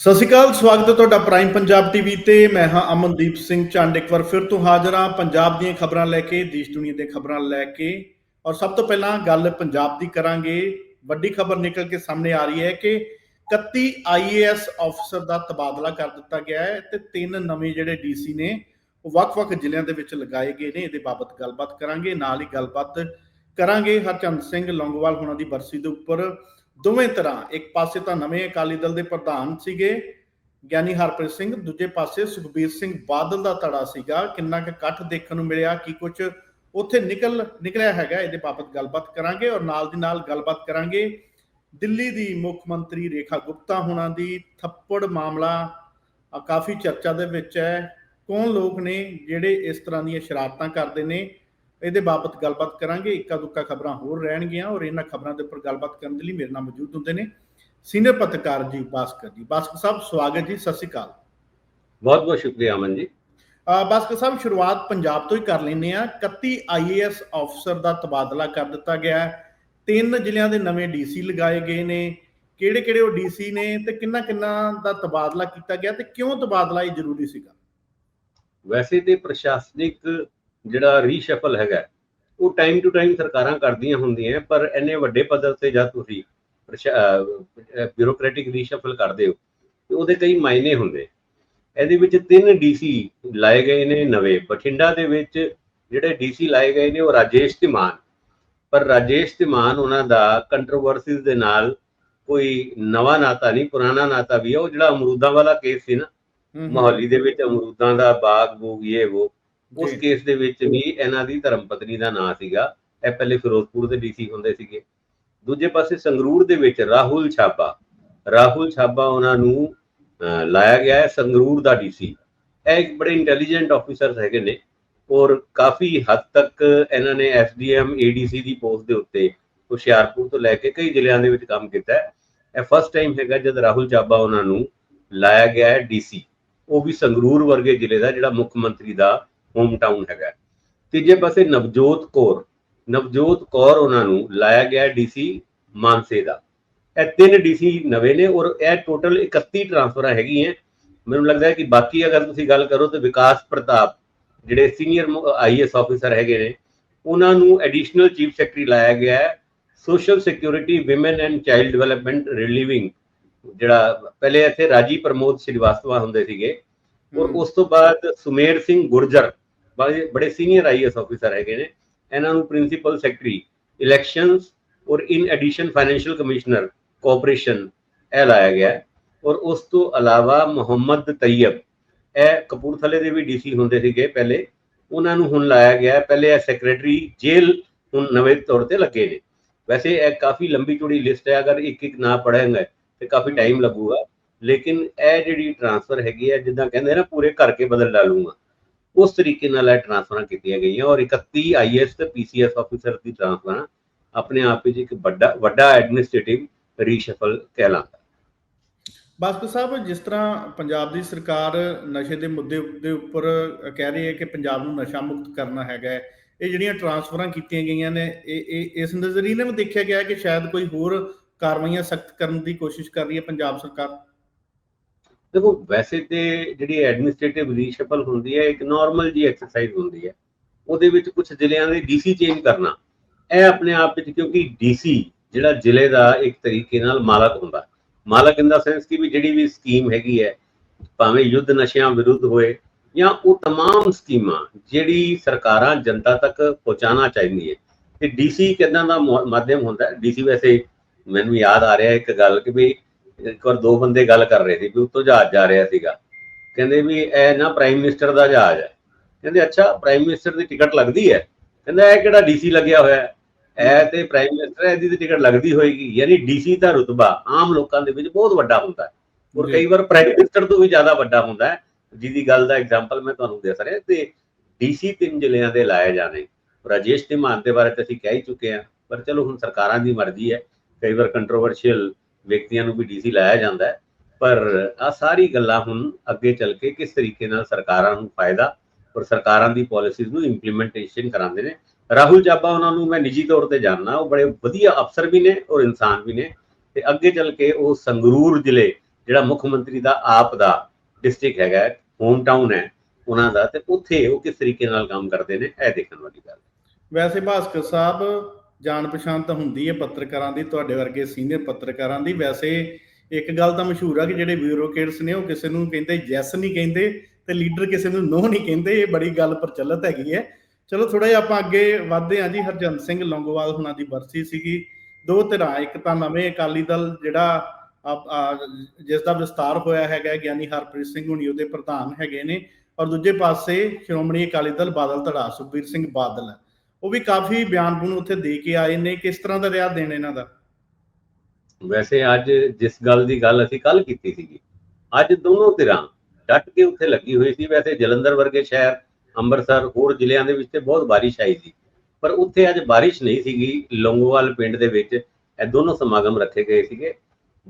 ਸਤਿ ਸ਼੍ਰੀ ਅਕਾਲ, ਸਵਾਗਤ ਹੈ ਤੁਹਾਡਾ ਪ੍ਰਾਈਮ ਪੰਜਾਬ ਟੀਵੀ ਤੇ। ਮੈਂ ਹਾਂ ਅਮਨਦੀਪ ਸਿੰਘ ਚੰਡ ਇੱਕ ਵਾਰ ਫਿਰ ਤੋਂ ਹਾਜ਼ਰ ਹਾਂ ਪੰਜਾਬ ਦੀਆਂ ਖਬਰਾਂ ਲੈ ਕੇ, ਦੇਸ਼ ਦੁਨੀਆ ਦੀਆਂ ਖਬਰਾਂ ਲੈ ਕੇ। ਔਰ ਸਭ ਤੋਂ ਪਹਿਲਾਂ ਗੱਲ ਪੰਜਾਬ ਦੀ ਕਰਾਂਗੇ। ਵੱਡੀ ਖਬਰ ਨਿਕਲ ਕੇ ਸਾਹਮਣੇ ਆ ਰਹੀ ਹੈ ਕਿ 31 ਆਈਏਐਸ ਅਫਸਰ ਦਾ ਤਬਾਦਲਾ ਕਰ ਦਿੱਤਾ ਗਿਆ ਹੈ ਤੇ ਤਿੰਨ ਨਵੇਂ ਜਿਹੜੇ ਡੀਸੀ ਨੇ, ਉਹ ਵੱਖ-ਵੱਖ ਜ਼ਿਲ੍ਹਿਆਂ ਦੇ ਵਿੱਚ ਲਗਾਏ ਗਏ ਨੇ। ਇਹਦੇ ਬਾਬਤ ਗੱਲਬਾਤ ਕਰਾਂਗੇ, ਨਾਲ ਹੀ ਗੱਲਬਾਤ ਕਰਾਂਗੇ ਹਰਚੰਦ ਸਿੰਘ ਲੌਂਗੋਵਾਲ ਹੁਣਾਂ ਦੀ ਬਰਸੀ ਦੇ ਉੱਪਰ। ਦੋਵੇਂ ਤਰ੍ਹਾਂ, ਇੱਕ ਪਾਸੇ ਤਾਂ ਨਵੇਂ ਅਕਾਲੀ ਦਲ ਦੇ ਪ੍ਰਧਾਨ ਸੀਗੇ, ਗਿਆਨੀ ਹਰਪ੍ਰੀਤ ਸਿੰਘ, ਦੂਜੇ ਪਾਸੇ ਸੁਖਬੀਰ ਸਿੰਘ ਬਾਦਲ ਦਾ ਧੜਾ ਸੀਗਾ। ਕਿੰਨਾ ਕੁ ਇਕੱਠ ਦੇਖਣ ਨੂੰ ਮਿਲਿਆ, ਕੀ ਕੁਝ ਉੱਥੇ ਨਿਕਲ, ਨਿਕਲਿਆ ਹੈਗਾ, ਇਹਦੇ ਬਾਬਤ ਗੱਲਬਾਤ ਕਰਾਂਗੇ ਔਰ ਨਾਲ ਦੀ ਨਾਲ ਗੱਲਬਾਤ ਕਰਾਂਗੇ। ਦਿੱਲੀ ਦੀ ਮੁੱਖ ਮੰਤਰੀ ਰੇਖਾ ਗੁਪਤਾ ਹੁਣਾਂ ਦੀ ਥੱਪੜ ਮਾਮਲਾ ਕਾਫੀ ਚਰਚਾ ਦੇ ਵਿੱਚ ਹੈ। ਕੌਣ ਲੋਕ ਨੇ ਜਿਹੜੇ ਇਸ ਤਰ੍ਹਾਂ ਦੀਆਂ ਸ਼ਰਾਰਤਾਂ ਕਰਦੇ ਨੇ? ਇਹਦੇ ਬਾਬਤ ਗੱਲਬਾਤ ਕਰਾਂਗੇ। ਇੱਕਾ ਦੁੱਕਾ ਖਬਰਾਂ ਹੋਰ ਰਹਿਣਗੀਆਂ ਔਰ ਇਹਨਾਂ ਖਬਰਾਂ ਦੇ ਉੱਪਰ ਗੱਲਬਾਤ ਕਰਨ ਦੇ ਲਈ ਮੇਰੇ ਨਾਲ ਮੌਜੂਦ ਹੁੰਦੇ ਨੇ ਸੀਨੀਅਰ ਪੱਤਰਕਾਰ ਜੀ ਬਾਸਕਰ ਜੀ। ਬਾਸਕਰ ਸਾਹਿਬ ਸਵਾਗਤ ਜੀ ਸਤਿ ਸ਼੍ਰੀ ਅਕਾਲ। ਬਹੁਤ ਬਹੁਤ ਸ਼ੁਕਰੀਆ ਅਮਨ ਜੀ। ਬਾਸਕਰ ਸਾਹਿਬ ਸ਼ੁਰੂਆਤ ਪੰਜਾਬ ਤੋਂ ਹੀ ਕਰ ਲੈਂਦੇ ਆ 31 ਆਈਏਐਸ ਅਫਸਰ ਦਾ ਤਬਾਦਲਾ ਕਰ ਦਿੱਤਾ ਗਿਆ ਹੈ। ਤਿੰਨ ਜ਼ਿਲ੍ਹਿਆਂ ਦੇ ਨਵੇਂ ਡੀਸੀ ਲਗਾਏ ਗਏ ਨੇ। ਕਿਹੜੇ ਕਿਹੜੇ ਉਹ ਡੀਸੀ ਨੇ ਤੇ ਕਿੰਨਾ ਕਿੰਨਾ ਦਾ ਤਬਾਦਲਾ ਕੀਤਾ ਗਿਆ ਤੇ ਕਿਉਂ ਤਬਾਦਲਾ ਇਹ ਜ਼ਰੂਰੀ ਸੀਗਾ? ਵੈਸੇ ਤੇ ਪ੍ਰਸ਼ਾਸਨਿਕ ਜਿਹੜਾ ਰੀਸ਼ਫਲ ਹੈਗਾ ਉਹ ਟਾਈਮ ਟੂ ਟਾਈਮ ਸਰਕਾਰਾਂ ਕਰਦੀਆਂ ਹੁੰਦੀਆਂ ਪਰ ਇੰਨੇ ਵੱਡੇ ਪੱਧਰ ਤੇ ਜਦ ਤੁਸੀਂ ਬਿਊਰੋਕ੍ਰੈਟਿਕ ਰੀਸ਼ਫਲ ਕਰਦੇ ਹੋ ਤੇ ਉਹਦੇ ਕਈ ਮਾਇਨੇ ਹੁੰਦੇ ਇਹਦੇ ਵਿੱਚ ਤਿੰਨ ਡੀਸੀ ਲਾਏ ਗਏ ਨੇ ਨਵੇਂ। ਬਠਿੰਡਾ ਦੇ ਵਿੱਚ ਜਿਹੜੇ ਡੀਸੀ ਲਾਏ ਗਏ ਨੇ ਉਹ ਰਾਜੇਸ਼ ਧੀਮਾਨ। ਪਰ ਰਾਜੇਸ਼ ਧੀਮਾਨ ਉਹਨਾਂ ਦਾ ਕੰਟਰੋਵਰਸੀਜ਼ ਦੇ ਨਾਲ ਕੋਈ ਨਵਾਂ ਨਾਤਾ ਨਹੀਂ ਪੁਰਾਣਾ ਨਾਤਾ ਵੀ ਹੈ। ਉਹ ਜਿਹੜਾ ਅਮਰੂਦਾਂ ਵਾਲਾ ਕੇਸ ਸੀ ਨਾ ਮੁਹੱਲੀ ਦੇ ਵਿੱਚ ਅਮਰੂਦਾਂ ਦਾ ਬਾਗ ਬੂਗ ਇਹ ਉਹ ਉਸ। ਕੇਸ ਦੇ ਵਿੱਚ ਵੀ ਇਹਨਾਂ ਦੀ ਧਰਮ ਪਤਨੀ ਦਾ ਨਾਂ ਸੀਗਾ। ਇਹ ਪਹਿਲੇ ਫਿਰੋਜ਼ਪੁਰ ਦੇ ਡੀਸੀ ਹੁੰਦੇ ਸੀਗੇ। ਦੂਜੇ ਪਾਸੇ ਸੰਗਰੂਰ ਦੇ ਵਿੱਚ ਰਾਹੁਲ ਛਾਪਾ ਰਾਹੁਲ ਛਾਪਾ ਉਹਨਾਂ ਨੂੰ ਲਾਇਆ ਗਿਆ ਹੈ ਸੰਗਰੂਰ ਦਾ ਡੀਸੀ। ਇਹ ਇੱਕ ਬੜੇ ਇੰਟੈਲੀਜੈਂਟ ਆਫੀਸਰਸ ਹੈਗੇ ਨੇ ਔਰ ਕਾਫੀ ਹੱਦ ਤੱਕ ਇਹਨਾਂ ਨੇ ਐਸਡੀਐਮ ਏਡੀਸੀ ਦੀ ਪੋਸਟ ਦੇ ਉੱਤੇ ਹੁਸ਼ਿਆਰਪੁਰ ਤੋਂ ਲੈ ਕੇ ਕਈ ਜ਼ਿਲ੍ਹਿਆਂ ਦੇ ਵਿੱਚ ਕੰਮ ਕੀਤਾ ਹੈ। ਇਹ ਫਸਟ ਟਾਈਮ ਹੈਗਾ ਜਦ ਰਾਹੁਲ ਚਾਬਾ ਉਹਨਾਂ ਨੂੰ ਲਾਇਆ ਗਿਆ ਹੈ ਡੀਸੀ। ਉਹ ਵੀ ਸੰਗਰੂਰ ਵਰਗੇ ਜ਼ਿਲ੍ਹੇ ਦਾ ਜਿਹੜਾ ਮੁੱਖ ਮੰਤਰੀ ਦਾ ਹੋਮ ਟਾਊਨ ਹੈਗਾ ਤੀਜੇ ਪਾਸੇ ਨਵਜੋਤ ਕੌਰ ਨਵਜੋਤ ਕੌਰ ਉਹਨਾਂ ਨੂੰ ਲਾਇਆ ਗਿਆ ਡੀਸੀ ਮਾਨਸੇ ਦਾ। ਇਹ ਤਿੰਨ ਡੀਸੀ ਨਵੇਂ ਨੇ ਔਰ ਇਹ ਟੋਟਲ 31 ਟ੍ਰਾਂਸਫਰਾਂ ਹੈਗੀਆਂ ਮੈਨੂੰ ਲੱਗਦਾ ਹੈ ਕਿ ਬਾਕੀ ਅਗਰ ਤੁਸੀਂ ਗੱਲ ਕਰੋ ਤਾਂ ਵਿਕਾਸ ਪ੍ਰਤਾਪ ਜਿਹੜੇ ਸੀਨੀਅਰ ਆਈਐਸ ਆਫੀਸਰ ਹੈਗੇ ਨੇ ਉਹਨਾਂ ਨੂੰ ਐਡੀਸ਼ਨਲ ਚੀਫ ਸੈਕਟਰੀ ਲਾਇਆ ਗਿਆ ਹੈ। Social security women and child development relieving ਜਿਹੜਾ ਪਹਿਲੇ ਇੱਥੇ ਰਾਜੀ ਪ੍ਰਮੋਦ ਸ਼੍ਰੀਵਾਸਤਵਾ ਹੁੰਦੇ ਸੀਗੇ। ਔਰ। ਉਸ ਤੋਂ ਬਾਅਦ ਸੁਮੇਰ ਸਿੰਘ ਗੁਰਜਰ ਬੜੇ ਬੜੇ ਸੀਨੀਅਰ ਆਈਐਸ ਆਫੀਸਰ ਹੈਗੇ ਨੇ, ਇਹਨਾਂ ਨੂੰ ਪ੍ਰਿੰਸੀਪਲ ਸੈਕਟਰੀ ਇਲੈਕਸ਼ਨਸ ਔਰ in addition financial commissioner cooperation ਇਹ ਲਾਇਆ ਗਿਆ ਹੈ। ਔਰ ਉਸ ਤੋਂ ਇਲਾਵਾ ਮੁਹੰਮਦ ਤੈਯਬ ਇਹ ਕਪੂਰਥਲੇ ਦੇ ਵੀ ਡੀਸੀ ਹੁੰਦੇ ਸੀਗੇ ਪਹਿਲੇ, ਉਹਨਾਂ ਨੂੰ ਹੁਣ ਲਾਇਆ ਗਿਆ ਪਹਿਲੇ ਇਹ ਸੈਕਟਰੀ ਜੇਲ੍ਹ ਹੁਣ ਨਵੇਂ ਤੌਰ ਤੇ ਲੱਗੇ ਨੇ। ਵੈਸੇ ਇਹ ਕਾਫੀ ਲੰਬੀ ਚੌੜੀ ਲਿਸਟ ਹੈ, ਅਗਰ ਇੱਕ ਇੱਕ ਨਾ ਪੜਾਂਗੇ ਤੇ ਕਾਫੀ ਟਾਈਮ ਲੱਗੂਗਾ। ਲੇਕਿਨ ਇਹ ਜਿਹੜੀ ਟ੍ਰਾਂਸਫਰ ਹੈਗੀ ਹੈ, ਜਿੱਦਾਂ ਕਹਿੰਦੇ ਨਾ, ਪੂਰੇ ਘਰ ਕੇ ਬਦਲ ਡਾਲੂਗਾ। ਉਸ ਤਰੀਕੇ ਨਾਲ ਇਹ ਟ੍ਰਾਂਸਫਰਾਂ ਕੀਤੀਆਂ ਗਈਆਂ ਔਰ 31 ਆਈਐਸ ਤੇ ਪੀਸੀਐਸ ਆਫੀਸਰ ਦੀ ਟ੍ਰਾਂਸਫਰਾਂ ਆਪਣੇ ਆਪ ਵਿੱਚ ਇੱਕ ਵੱਡਾ ਵੱਡਾ ਐਡਮਿਨਿਸਟ੍ਰੇਟਿਵ ਰੀਸ਼ਫਲ ਕਹਿਲਾਉਂਦਾ ਬਾਸਕਰ ਸਾਹਿਬ, ਜਿਸ ਤਰ੍ਹਾਂ ਪੰਜਾਬ ਦੀ ਸਰਕਾਰ ਨਸ਼ੇ ਦੇ ਮੁੱਦੇ ਦੇ ਉੱਪਰ ਕਹਿ ਰਹੀ ਹੈ ਕਿ ਪੰਜਾਬ ਨੂੰ ਨਸ਼ਾ ਮੁਕਤ ਕਰਨਾ ਹੈਗਾ ਇਹ ਜਿਹੜੀਆਂ ਟਰਾਂਸਫਰਾਂ ਕੀਤੀਆਂ ਗਈਆਂ ਨੇ, ਇਹ ਇਹ, ਇਸ ਨਜ਼ਰੀਏ ਨਾਲ ਵੀ ਦੇਖਿਆ ਗਿਆ ਕਿ ਸ਼ਾਇਦ ਕੋਈ ਹੋਰ ਕਾਰਵਾਈਆਂ ਸਖਤ ਕਰਨ ਦੀ ਕੋਸ਼ਿਸ਼ ਕਰ ਰਹੀ ਹੈ ਪੰਜਾਬ ਸਰਕਾਰ। ਦੇਖੋ ਵੈਸੇ ਤੇ ਜਿਹੜੀ ਐਡਮਿਨਿਸਟ੍ਰੇਟਿਵ ਰੀਸ਼ਫਲ ਹੁੰਦੀ ਹੈ ਇੱਕ ਨਾਰਮਲ ਜੀ ਐਕਸਰਸਾਈਜ਼ ਹੁੰਦੀ ਹੈ ਉਹਦੇ ਵਿੱਚ ਕੁਝ ਜ਼ਿਲ੍ਹਿਆਂ ਦੇ ਡੀਸੀ ਚੇਂਜ ਕਰਨਾ ਇਹ ਆਪਣੇ ਆਪ ਵਿੱਚ ਕਿਉਂਕਿ ਡੀਸੀ ਜਿਹੜਾ ਜ਼ਿਲ੍ਹੇ ਦਾ ਇੱਕ ਤਰੀਕੇ ਨਾਲ ਮਾਲਕ ਹੁੰਦਾ ਮਾਲਕ ਇਨ ਦਾ ਸੈਂਸ ਕਿ ਵੀ ਜਿਹੜੀ ਵੀ ਸਕੀਮ ਹੈਗੀ ਹੈ ਭਾਵੇਂ ਯੁੱਧ ਨਸ਼ਿਆਂ ਵਿਰੁੱਧ ਹੋਏ ਜਾਂ ਉਹ तमाम ਸਕੀਮਾਂ ਜਿਹੜੀ ਸਰਕਾਰਾਂ ਜਨਤਾ ਤੱਕ ਪਹੁੰਚਾਉਣਾ ਚਾਹੀਦੀ ਹੈ ਤੇ ਡੀਸੀ ਕਿਦਾਂ ਦਾ ਮੁ- ਮਾਧਿਅਮ ਹੁੰਦਾ ਡੀਸੀ ਵੈਸੇ ਮੈਨੂੰ ਯਾਦ ਆ ਰਿਹਾ ਇੱਕ ਗੱਲ ਕਿ ਵੀ ਇੱਕ ਵਾਰ ਦੋ ਬੰਦੇ ਗੱਲ ਕਰ ਰਹੇ ਸੀ ਵੀ ਉੱਤੋਂ ਜਹਾਜ਼ ਜਾ ਰਿਹਾ ਸੀਗਾ। ਕਹਿੰਦੇ ਵੀ ਇਹ ਨਾ ਪ੍ਰਾਈਮ ਮਿਨਿਸਟਰ ਦਾ ਜਹਾਜ਼ ਹੈ। ਕਹਿੰਦੇ ਅੱਛਾ ਪ੍ਰਾਈਮ ਮਿਨਿਸਟਰ ਦੀ ਟਿਕਟ ਲੱਗਦੀ ਹੈ? ਕਹਿੰਦਾ ਇਹ ਕਿਹੜਾ ਡੀਸੀ ਲੱਗਿਆ ਹੋਇਆ ਹੈ? ਇਹ ਤੇ ਪ੍ਰਾਈਮ ਮਿਨਿਸਟਰ ਹੈ ਇਹਦੀ ਟਿਕਟ ਲੱਗਦੀ ਹੋਏਗੀ। ਯਾਨੀ ਡੀਸੀ ਦਾ ਰੁਤਬਾ ਆਮ ਲੋਕਾਂ ਦੇ ਵਿੱਚ ਬਹੁਤ ਵੱਡਾ ਹੁੰਦਾ ਹੈ। ਔਰ। ਕਈ ਵਾਰ ਪ੍ਰਾਈਮ ਮਿਨਿਸਟਰ ਤੋਂ ਵੀ ਜ਼ਿਆਦਾ ਵੱਡਾ ਹੁੰਦਾ ਹੈ। ਜਿਹਦੀ ਗੱਲ ਦਾ ਐਗਜ਼ਾਮਪਲ ਮੈਂ ਤੁਹਾਨੂੰ ਦੇ ਰਿਹਾ ਤੇ ਡੀਸੀ ਤਿੰਨ ਜ਼ਿਲ੍ਹਿਆਂ ਦੇ ਲਾਏ ਜਾਣੇ। ਰਾਜੇਸ਼ ਧੀਮਾਨ ਦੇ ਬਾਰੇ ਤਾਂ ਅਸੀਂ ਕਹਿ ਹੀ ਚੁੱਕੇ ਹਾਂ ਪਰ ਚਲੋ ਹੁਣ ਸਰਕਾਰਾਂ ਦੀ ਮਰਜ਼ੀ ਹੈ। ਕਈ ਵਾਰ ਕੰਟਰੋਵਰਸ਼ੀਅਲ ਵਿਅਕਤੀਆਂ ਨੂੰ ਵੀ ਡੀਸੀ ਲਾਇਆ ਜਾਂਦਾ ਹੈ। ਪਰ ਆ ਸਾਰੀ ਗੱਲਾਂ ਹੁਣ ਅੱਗੇ ਚੱਲ ਕੇ ਕਿਸ ਤਰੀਕੇ ਨਾਲ ਸਰਕਾਰਾਂ ਨੂੰ ਫਾਇਦਾ ਔਰ ਸਰਕਾਰਾਂ ਦੀ ਪਾਲਿਸੀਜ਼ ਨੂੰ ਇੰਪਲੀਮੈਂਟੇਸ਼ਨ ਕਰਾਉਂਦੇ ਨੇ। ਰਾਹੁਲ ਚਾਬਾ ਉਹਨਾਂ ਨੂੰ ਮੈਂ ਨਿੱਜੀ ਤੌਰ ਤੇ ਜਾਣਦਾ, ਉਹ ਬੜੇ ਵਧੀਆ ਅਫਸਰ ਵੀ ਨੇ ਔਰ ਇਨਸਾਨ ਵੀ ਨੇ। ਤੇ ਅੱਗੇ ਚੱਲ ਕੇ ਉਹ ਸੰਗਰੂਰ ਜ਼ਿਲ੍ਹੇ, ਜਿਹੜਾ ਮੁੱਖ ਮੰਤਰੀ ਦਾ ਆਪ ਦਾ ਡਿਸਟ੍ਰਿਕਟ ਹੈਗਾ ਹੋਮ ਟਾਊਨ ਹੈ, ਉਹਨਾਂ ਦਾ, ਤੇ ਉੱਥੇ ਉਹ ਕਿਸ ਤਰੀਕੇ ਨਾਲ ਕੰਮ ਕਰਦੇ ਨੇ, ਇਹ ਦੇਖਣ ਵਾਲੀ ਗੱਲ ਵੈਸੇ ਭਾਸਕਰ ਸਾਹਿਬ ਜਾਣ ਪਛਾਣ ਤਾਂ ਹੁੰਦੀ ਹੈ ਪੱਤਰਕਾਰਾਂ ਦੀ, ਤੁਹਾਡੇ ਵਰਗੇ ਸੀਨੀਅਰ ਪੱਤਰਕਾਰਾਂ ਦੀ। ਵੈਸੇ ਇੱਕ ਗੱਲ ਤਾਂ ਮਸ਼ਹੂਰ ਆ ਕਿ ਜਿਹੜੇ ਬਿਊਰੋਕ੍ਰੇਟਸ ਨੇ, ਉਹ ਕਿਸੇ ਨੂੰ ਕਹਿੰਦੇ ਯੈਸ ਨਹੀਂ ਕਹਿੰਦੇ ਤੇ ਲੀਡਰ ਕਿਸੇ ਨੂੰ ਨੋ ਨਹੀਂ ਕਹਿੰਦੇ, ਇਹ ਬੜੀ ਗੱਲ ਪ੍ਰਚਲਿਤ ਹੈਗੀ ਹੈ। ਚਲੋ ਥੋੜਾ ਜਿਹਾ ਆਪਾਂ ਅੱਗੇ ਵਧਦੇ ਹਾਂ ਜੀ। ਹਰਜਨ ਸਿੰਘ ਲੌਂਗੋਵਾਲ ਹੁਣਾਂ ਦੀ ਬਰਸੀ ਸੀਗੀ। ਦੋ ਧਿਰਾਂ, ਇੱਕ ਤਾਂ ਨਵੇਂ ਅਕਾਲੀ ਦਲ ਜਿਹੜਾ ਆ- ਆ, ਜਿਸ ਦਾ ਵਿਸਤਾਰ ਹੋਇਆ ਹੈਗਾ, ਗਿਆਨੀ ਹਰਪ੍ਰੀਤ ਸਿੰਘ ਹੁਣੀ ਉਹਦੇ ਪ੍ਰਧਾਨ ਹੈਗੇ ਨੇ। ਔਰ ਦੂਜੇ ਪਾਸੇ ਸ਼੍ਰੋਮਣੀ ਅਕਾਲੀ ਦਲ ਬਾਦਲ ਧੜਾ, ਸੁਖਬੀਰ ਸਿੰਘ ਬਾਦਲ। ਹੈ ਉਹ ਵੀ ਕਾਫੀ ਬਿਆਨ ਬੁਨ ਉੱਥੇ ਦੇ ਕੇ ਆਏ ਨੇ, ਕਿਸ ਤਰ੍ਹਾਂ ਦਾ ਰਿਹਾ ਦੇਣ ਇਹਨਾਂ ਦਾ? ਵੈਸੇ ਅੱਜ ਜਿਸ ਗੱਲ ਦੀ ਗੱਲ ਅਸੀਂ ਕੱਲ ਕੀਤੀ ਸੀਗੀ, ਅੱਜ ਦੋਨੋਂ ਧਿਰਾਂ ਡਟ ਕੇ ਉੱਥੇ ਲੱਗੀ ਹੋਈ ਸੀ। ਵੈਸੇ ਜਲੰਧਰ ਵਰਗੇ ਸ਼ਹਿਰ, ਅੰਮ੍ਰਿਤਸਰ ਹੋਰ ਜ਼ਿਲ੍ਹਿਆਂ ਦੇ ਵਿੱਚ ਤੇ ਬਹੁਤ ਬਾਰਿਸ਼ ਆਈ ਸੀ। ਪਰ ਉੱਥੇ ਅੱਜ ਬਾਰਿਸ਼ ਨਹੀਂ ਸੀਗੀ, ਲੌਂਗੋਵਾਲ ਪਿੰਡ ਦੇ ਵਿੱਚ ਇਹ ਦੋਨੋਂ ਸਮਾਗਮ ਰੱਖੇ ਗਏ ਸੀਗੇ।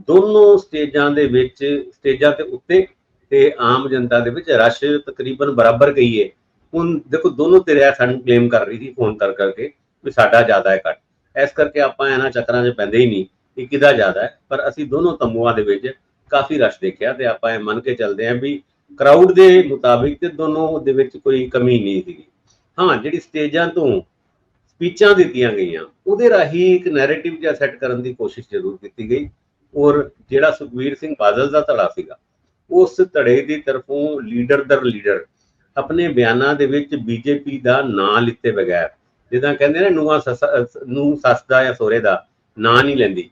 ਦੋਨੋਂ ਸਟੇਜਾਂ ਦੇ ਵਿੱਚ, ਸਟੇਜਾਂ ਦੇ ਉੱਤੇ ਤੇ ਆਮ ਜਨਤਾ ਦੇ ਵਿੱਚ ਰਸ਼ ਤਕਰੀਬਨ ਬਰਾਬਰ ਗਈ ਹੈ ਹੁਣ ਦੇਖੋ ਦੋਨੋਂ ਧਿਰਾਂ ਸਾਨੂੰ ਕਲੇਮ ਕਰ ਰਹੀ ਸੀ ਫੋਨ ਕਰ ਕਰਕੇ ਵੀ ਸਾਡਾ ਜ਼ਿਆਦਾ ਹੈ ਘੱਟ। ਇਸ ਕਰਕੇ ਆਪਾਂ ਇਹਨਾਂ ਚੱਕਰਾਂ 'ਚ ਪੈਂਦੇ ਹੀ ਨਹੀਂ ਕਿ ਕਿਹਦਾ ਜ਼ਿਆਦਾ ਹੈ। ਪਰ ਅਸੀਂ ਦੋਨੋਂ ਤੰਬੂਆਂ ਦੇ ਵਿੱਚ ਕਾਫੀ ਰਸ਼ ਦੇਖਿਆ ਤੇ ਆਪਾਂ ਇਹ ਮੰਨ ਕੇ ਚੱਲਦੇ ਹਾਂ ਵੀ ਕਰਾਊਡ ਦੇ ਮੁਤਾਬਿਕ ਤੇ ਦੋਨੋਂ ਦੇ ਵਿੱਚ ਕੋਈ ਕਮੀ ਨਹੀਂ ਸੀਗੀ। ਹਾਂ, ਜਿਹੜੀ ਸਟੇਜਾਂ ਤੋਂ ਸਪੀਚਾਂ ਦਿੱਤੀਆਂ ਗਈਆਂ, ਉਹਦੇ ਰਾਹੀਂ ਇੱਕ ਨੈਰੇਟਿਵ ਜਿਹਾ ਸੈੱਟ ਕਰਨ ਦੀ ਕੋਸ਼ਿਸ਼ ਜ਼ਰੂਰ ਕੀਤੀ ਗਈ ਔਰ ਜਿਹੜਾ ਸੁਖਵੀਰ ਸਿੰਘ ਬਾਦਲ ਦਾ ਧੜਾ ਸੀਗਾ, ਉਸ ਧੜੇ ਦੀ ਤਰਫੋਂ ਲੀਡਰ ਦਰ ਲੀਡਰ ਆਪਣੇ ਬਿਆਨਾਂ ਦੇ ਵਿੱਚ ਬੀਜੇਪੀ ਦਾ ਨਾਂ ਲਿੱਤੇ ਬਗੈਰ ਜਿੱਦਾਂ ਕਹਿੰਦੇ ਨੇ ਨੂੰਹਾਂ ਸੱਸ ਨੂੰ ਸੱਸ ਦਾ ਜਾਂ ਸੋਹਰੇ ਦਾ ਨਾਂ ਨਹੀਂ ਲੈਂਦੀ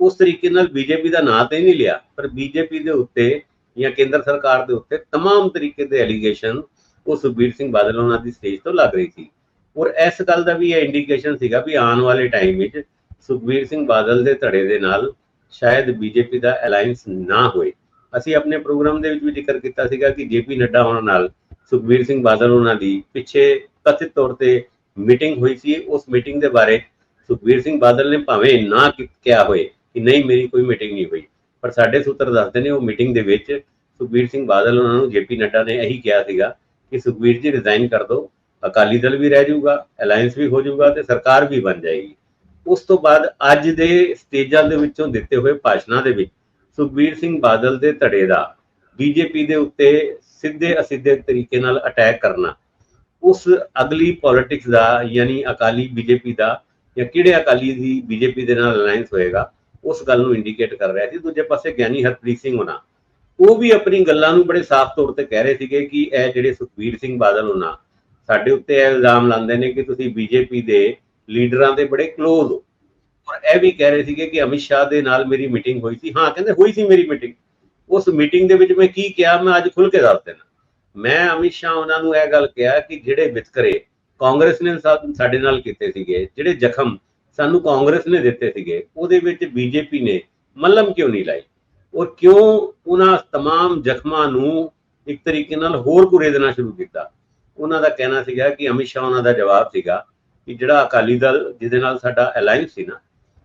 ਉਸ ਤਰੀਕੇ ਨਾਲ ਬੀਜੇਪੀ ਦਾ ਨਾਂ ਤੇ ਨਹੀਂ ਲਿਆ ਪਰ ਬੀਜੇਪੀ ਦੇ ਉੱਤੇ ਜਾਂ ਕੇਂਦਰ ਸਰਕਾਰ ਦੇ ਉੱਤੇ तमाम ਤਰੀਕੇ ਦੇ ਐਲੀਗੇਸ਼ਨ ਉਹ ਸੁਖਬੀਰ ਸਿੰਘ ਬਾਦਲ ਉਹਨਾਂ ਦੀ ਸਟੇਜ ਤੋਂ ਲੱਗ ਰਹੀ ਸੀ ਔਰ ਇਸ ਗੱਲ ਦਾ ਵੀ ਇਹ ਇੰਡੀਕੇਸ਼ਨ ਸੀਗਾ ਵੀ ਆਉਣ ਵਾਲੇ ਟਾਈਮ ਵਿੱਚ ਸੁਖਬੀਰ ਸਿੰਘ ਬਾਦਲ ਦੇ ਧੜੇ ਦੇ ਨਾਲ ਸ਼ਾਇਦ ਬੀਜੇਪੀ ਦਾ ਅਲਾਈਅੰਸ ਨਾ ਹੋਏ ਅਸੀਂ ਆਪਣੇ ਪ੍ਰੋਗਰਾਮ ਦੇ ਵਿੱਚ ਵੀ ਜ਼ਿਕਰ ਕੀਤਾ ਸੀਗਾ ਕਿ ਜੇਪੀ ਨੱਡਾ ਹੋਣ ਨਾਲ ਸੁਖਬੀਰ ਸਿੰਘ ਬਾਦਲ ਉਹਨਾਂ ਦੀ ਪਿੱਛੇ ਕਥਿਤ ਤੌਰ ਤੇ ਮੀਟਿੰਗ ਹੋਈ ਸੀ। ਉਸ ਮੀਟਿੰਗ ਦੇ ਬਾਰੇ ਸੁਖਬੀਰ ਸਿੰਘ ਬਾਦਲ ਨੇ ਭਾਵੇਂ ਨਾ ਕਿ- ਕਿਹਾ ਹੋਏ ਕਿ ਨਹੀਂ, ਮੇਰੀ ਕੋਈ ਮੀਟਿੰਗ ਨਹੀਂ ਹੋਈ। ਪਰ ਸਾਡੇ ਸੂਤਰ ਦੱਸਦੇ ਨੇ ਉਹ ਮੀਟਿੰਗ ਦੇ ਵਿੱਚ ਸੁਖਬੀਰ ਸਿੰਘ ਬਾਦਲ ਉਹਨਾਂ ਨੂੰ ਜੇਪੀ ਨੱਡਾ ਨੇ ਇਹੀ ਕਿਹਾ ਸੀਗਾ ਕਿ ਸੁਖਬੀਰ ਜੀ ਰਿਜ਼ਾਈਨ ਕਰ ਦਿਓ, ਅਕਾਲੀ ਦਲ ਵੀ ਰਹਿ ਜਾਊਗਾ ਅਲਾਈਅੰਸ ਵੀ ਹੋ ਜਾਊਗਾ ਤੇ ਸਰਕਾਰ ਵੀ ਬਣ ਜਾਏਗੀ। ਉਸ ਤੋਂ ਬਾਅਦ ਅੱਜ ਦੇ ਸਟੇਜਾਂ ਦੇ ਵਿੱਚੋਂ ਦਿੱਤੇ ਹੋਏ ਭਾਸ਼ਣਾਂ ਦੇ ਵਿੱਚ ਸੁਖਬੀਰ ਸਿੰਘ ਬਾਦਲ ਦੇ ਧੜੇ ਦਾ ਬੀਜੇਪੀ ਦੇ ਉੱਤੇ ਸਿੱਧੇ ਅਸਿੱਧੇ ਤਰੀਕੇ ਨਾਲ ਅਟੈਕ ਕਰਨਾ। ਉਸ ਅਗਲੀ ਪੋਲਿਟਿਕਸ ਦਾ ਯਾਨੀ ਅਕਾਲੀ ਬੀਜੇਪੀ ਦਾ ਜਾਂ ਕਿਹੜੇ ਅਕਾਲੀ ਦੀ ਬੀਜੇਪੀ ਦੇ ਨਾਲ ਅਲਾਈਅੰਸ ਹੋਏਗਾ, ਉਸ ਗੱਲ ਨੂੰ ਇੰਡੀਕੇਟ ਕਰ ਰਿਹਾ ਸੀ। ਦੂਜੇ ਪਾਸੇ ਗਿਆਨੀ ਹਰਪ੍ਰੀਤ ਸਿੰਘ ਹੋਣਾ, ਉਹ ਵੀ ਆਪਣੀ ਗੱਲਾਂ ਨੂੰ ਬੜੇ ਸਾਫ਼ ਤੌਰ ਤੇ ਕਹਿ ਰਹੇ ਸੀਗੇ ਕਿ ਇਹ ਜਿਹੜੇ ਸੁਖਬੀਰ ਸਿੰਘ ਬਾਦਲ ਹੋਣਾ, ਸਾਡੇ ਉੱਤੇ ਇਹ ਇਲਜ਼ਾਮ ਲਾਉਂਦੇ ਨੇ ਕਿ ਤੁਸੀਂ ਬੀਜੇਪੀ ਦੇ ਲੀਡਰਾਂ ਦੇ ਬੜੇ ক্লোਜ਼ ਹੋ। ਔਰ ਇਹ ਵੀ ਕਹਿ ਰਹੇ ਸੀਗੇ ਕਿ ਅਮਿਤ ਸ਼ਾਹ ਦੇ ਨਾਲ ਮੇਰੀ ਮੀਟਿੰਗ ਹੋਈ ਸੀ। ਹਾਂ, ਕਹਿੰਦੇ ਹੋਈ ਸੀ ਮੇਰੀ ਮੀਟਿੰਗ ਉਸ ਮੀਟਿੰਗ ਦੇ ਵਿੱਚ ਮੈਂ ਕੀ ਕਿਹਾ ਮੈਂ ਅੱਜ ਖੁੱਲ ਕੇ ਦੱਸ ਦੇਣਾ ਮੈਂ ਅਮਿਤ ਸ਼ਾਹ ਉਹਨਾਂ ਨੂੰ ਇਹ ਗੱਲ ਕਿਹਾ ਕਿ ਜਿਹੜੇ ਵਿਤਕਰੇ ਕਾਂਗਰਸ ਨੇ ਸਾ- ਸਾਡੇ ਨਾਲ ਕੀਤੇ ਸੀਗੇ ਜਿਹੜੇ ਜ਼ਖਮ ਸਾਨੂੰ ਕਾਂਗਰਸ ਨੇ ਦਿੱਤੇ ਸੀਗੇ ਉਹਦੇ ਵਿੱਚ ਬੀਜੇਪੀ ਨੇ ਮੱਲਮ ਕਿਉਂ ਨਹੀਂ ਲਾਈ ਔਰ ਕਿਉਂ ਉਹਨਾਂ तमाम ਜ਼ਖਮਾਂ ਨੂੰ ਇੱਕ ਤਰੀਕੇ ਨਾਲ ਹੋਰ ਕੁਰੇ ਦੇਣਾ ਸ਼ੁਰੂ ਕੀਤਾ ਉਹਨਾਂ ਦਾ ਕਹਿਣਾ ਸੀਗਾ ਕਿ ਅਮਿਤ ਸ਼ਾਹ ਉਹਨਾਂ ਦਾ ਜਵਾਬ ਸੀਗਾ ਕਿ ਜਿਹੜਾ ਅਕਾਲੀ ਦਲ ਜਿਹਦੇ ਨਾਲ ਸਾਡਾ ਅਲਾਈਅੰਸ ਸੀ ਨਾ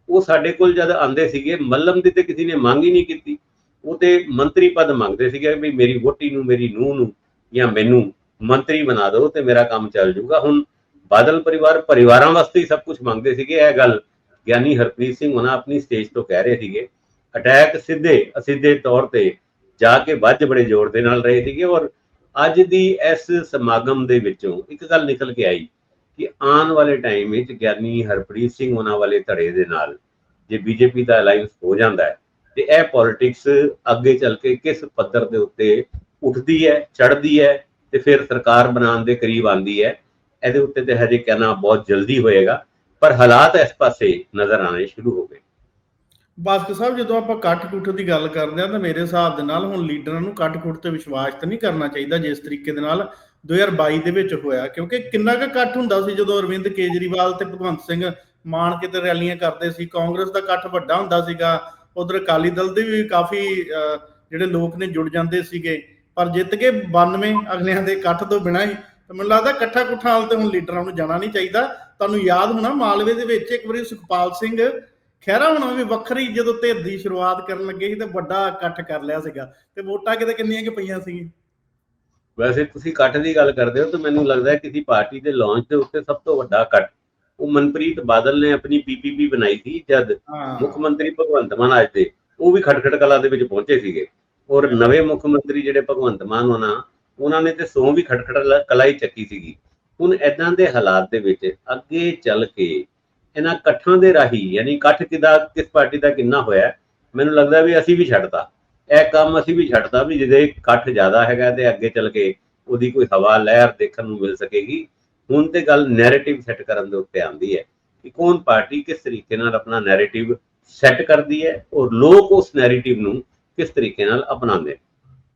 ਉਹ ਸਾਡੇ ਕੋਲ ਜਦ ਆਂਦੇ ਸੀਗੇ ਮੱਲਮ ਦੀ ਤੇ ਕਿਸੇ ਨੇ ਮੰਗ ਹੀ ਨਹੀਂ ਕੀਤੀ ਉਹ ਤੇ ਮੰਤਰੀ ਪਦ ਮੰਗਦੇ ਸੀਗੇ ਵੀ ਮੇਰੀ ਵੋਟੀ ਨੂੰ, ਮੇਰੀ ਨੂੰਹ ਨੂੰ ਜਾਂ ਮੈਨੂੰ ਮੰਤਰੀ ਬਣਾ ਦਿਓ ਤੇ ਮੇਰਾ ਕੰਮ ਚੱਲ ਜਾਊਗਾ। ਹੁਣ ਬਾਦਲ ਪਰਿਵਾਰ ਪਰਿਵਾਰਾਂ ਵਾਸਤੇ ਹੀ ਸਭ ਕੁਝ ਮੰਗਦੇ ਸੀਗੇ। ਇਹ ਗੱਲ ਗਿਆਨੀ ਹਰਪ੍ਰੀਤ ਸਿੰਘ ਉਹਨਾਂ ਆਪਣੀ ਸਟੇਜ ਤੋਂ ਕਹਿ ਰਹੇ ਸੀਗੇ। ਅਟੈਕ ਸਿੱਧੇ ਅਸਿੱਧੇ ਤੌਰ ਤੇ ਜਾ ਕੇ ਵੱਜ ਬੜੇ ਜ਼ੋਰ ਦੇ ਨਾਲ ਰਹੇ ਸੀਗੇ ਔਰ ਅੱਜ ਦੀ ਇਸ ਸਮਾਗਮ ਦੇ ਵਿੱਚੋਂ ਇੱਕ ਗੱਲ ਨਿਕਲ ਕੇ ਆਈ ਕਿ ਆਉਣ ਵਾਲੇ ਟਾਈਮ ਵਿੱਚ ਗਿਆਨੀ ਹਰਪ੍ਰੀਤ ਸਿੰਘ ਉਹਨਾਂ ਵਾਲੇ ਧੜੇ ਦੇ ਨਾਲ ਜੇ ਬੀਜੇਪੀ ਦਾ ਅਲਾਈਅੰਸ ਹੋ ਜਾਂਦਾ ਹੈ ਤੇ ਇਹ ਪੋਲਿਟਿਕਸ ਅੱਗੇ ਚੱਲ ਕੇ ਕਿਸ ਪੱਧਰ ਦੇ ਉੱਤੇ ਉੱਠਦੀ ਹੈ, ਚੜ੍ਹਦੀ ਹੈ ਤੇ ਫਿਰ ਸਰਕਾਰ ਬਣਾਉਣ ਦੇ ਕਰੀਬ ਆਂਦੀ ਹੈ, ਇਹਦੇ ਉੱਤੇ ਤੇ ਹਜੇ ਕਹਿਣਾ ਬਹੁਤ ਜਲਦੀ ਹੋਏਗਾ, ਪਰ ਹਾਲਾਤ ਇਸ ਪਾਸੇ ਨਜ਼ਰ ਆਣੇ ਸ਼ੁਰੂ ਹੋ ਗਏ। ਬਾਸਕ ਸਾਹਿਬ, ਜਦੋਂ ਆਪਾਂ ਕੱਟ ਕੁੱਟ ਦੀ ਗੱਲ ਕਰਦੇ ਆ ਤਾਂ ਮੇਰੇ ਹਿਸਾਬ ਦੇ ਨਾਲ ਹੁਣ ਲੀਡਰਾਂ ਨੂੰ ਕੱਟ ਕੁੱਟ ਤੇ ਵਿਸ਼ਵਾਸ ਤਾਂ ਨਹੀਂ ਕਰਨਾ ਚਾਹੀਦਾ ਜਿਸ ਤਰੀਕੇ ਦੇ ਨਾਲ 2022 ਦੇ ਵਿੱਚ ਹੋਇਆ, ਕਿਉਂਕਿ ਕਿੰਨਾ ਕੁ ਇਕੱਠ ਹੁੰਦਾ ਸੀ ਜਦੋਂ ਅਰਵਿੰਦ ਕੇਜਰੀਵਾਲ ਤੇ ਭਗਵੰਤ ਸਿੰਘ ਮਾਨ ਕਿਤੇ ਰੈਲੀਆਂ ਕਰਦੇ ਸੀ, ਕਾਂਗਰਸ ਦਾ ਇਕੱਠ ਵੱਡਾ ਹੁੰਦਾ ਸੀਗਾ ਉਧਰ ਅਕਾਲੀ ਦਲ ਦੇ ਵੀ ਕਾਫੀ ਜਿਹੜੇ ਲੋਕ ਨੇ ਜੁੜ ਜਾਂਦੇ ਸੀਗੇ, ਪਰ ਜਿੱਤ ਕੇ 92 ਅਗਲਿਆਂ ਦੇ ਇਕੱਠ ਤੋਂ ਬਿਨਾਂ ਹੀ, ਤਾਂ ਮੈਨੂੰ ਲੱਗਦਾ ਇਕੱਠਾ ਕੁੱਠਾ ਹਾਲ ਤੇ ਹੁਣ ਲੀਡਰਾਂ ਨੂੰ ਜਾਣਾ ਨਹੀਂ ਚਾਹੀਦਾ। ਤੁਹਾਨੂੰ ਯਾਦ ਹੋਣਾ ਮਾਲਵੇ ਦੇ ਵਿੱਚ ਇੱਕ ਵਾਰੀ ਸੁਖਪਾਲ ਸਿੰਘ ਖਹਿਰਾ ਹੋਣਾ ਵੀ ਵੱਖਰੀ ਜਦੋਂ ਧਿਰ ਦੀ ਸ਼ੁਰੂਆਤ ਕਰਨ ਲੱਗੇ ਸੀ ਤੇ ਵੱਡਾ ਇਕੱਠ ਕਰ ਲਿਆ ਸੀਗਾ। ਤੇ ਵੋਟਾਂ ਕਿਤੇ ਕਿੰਨੀਆਂ ਕਿ ਪਈਆਂ ਸੀ ਵੈਸੇ ਤੁਸੀਂ ਇਕੱਠ ਦੀ ਗੱਲ ਕਰਦੇ ਹੋ ਤਾਂ ਮੈਨੂੰ ਲੱਗਦਾ ਕਿਸੇ ਪਾਰਟੀ ਦੇ ਲਾਂਚ ਦੇ ਉੱਤੇ ਸਭ ਤੋਂ ਵੱਡਾ ਇਕੱਠ ਉਹ ਮਨਪ੍ਰੀਤ ਬਾਦਲ ਨੇ ਆਪਣੀ ਪੀਪੀਪੀ ਬਣਾਈ ਸੀ ਜਦ ਹਾਂ। ਮੁੱਖ ਮੰਤਰੀ ਭਗਵੰਤ ਮਾਨ ਅੱਜ ਦੇ ਉਹ ਵੀ ਖਟਖਟ ਕਲਾ ਦੇ ਵਿੱਚ ਪਹੁੰਚੇ ਸੀਗੇ। ਔਰ ਨਵੇਂ ਮੁੱਖ ਮੰਤਰੀ ਜਿਹੜੇ ਭਗਵੰਤ ਮਾਨ ਹੋਣਾ ਉਹਨਾਂ ਨੇ ਤੇ ਸੌ ਵੀ ਖਟਖਟ ਲ- ਕਲਾਈ ਚੱਕੀ ਸੀਗੀ। ਹੁਣ ਐਦਾਂ ਦੇ ਹਾਲਾਤ ਦੇ ਵਿੱਚ ਅੱਗੇ ਚੱਲ ਕੇ ਇਹਨਾਂ ਇਕੱਠਾਂ ਦੇ ਰਾਹੀਂ ਯਾਨੀ ਇਕੱਠ ਕਿਦਾ ਕਿਸ ਪਾਰਟੀ ਦਾ ਕਿੰਨਾ ਹੋਇਆ ਹੈ, ਮੈਨੂੰ ਲੱਗਦਾ ਵੀ ਅਸੀਂ ਵੀ ਛੱਡਤਾ। ਇਹ ਕੰਮ ਅਸੀਂ ਵੀ ਛੱਡਤਾ ਵੀ ਜਿਹਦੇ ਇਕੱਠ ਜ਼ਿਆਦਾ ਹੈਗਾ ਤੇ ਅੱਗੇ ਚੱਲ ਕੇ ਉਹਦੀ ਕੋਈ ਹਵਾ ਲਹਿਰ ਦੇਖਣ ਨੂੰ ਮਿਲ ਸਕੇਗੀ। ਹੁਣ ਤੇ ਗੱਲ ਨੈਰੇਟਿਵ ਸੈੱਟ ਕਰਨ ਦੇ ਉੱਤੇ ਆਉਂਦੀ ਹੈ ਕਿ ਕੌਣ ਪਾਰਟੀ ਕਿਸ ਤਰੀਕੇ ਨਾਲ ਆਪਣਾ ਨੈਰੇਟਿਵ ਸੈੱਟ ਕਰਦੀ ਹੈ ਔਰ ਲੋਕ ਉਸ ਨੈਰੇਟਿਵ ਨੂੰ ਕਿਸ ਤਰੀਕੇ ਨਾਲ ਅਪਣਾਉਂਦੇ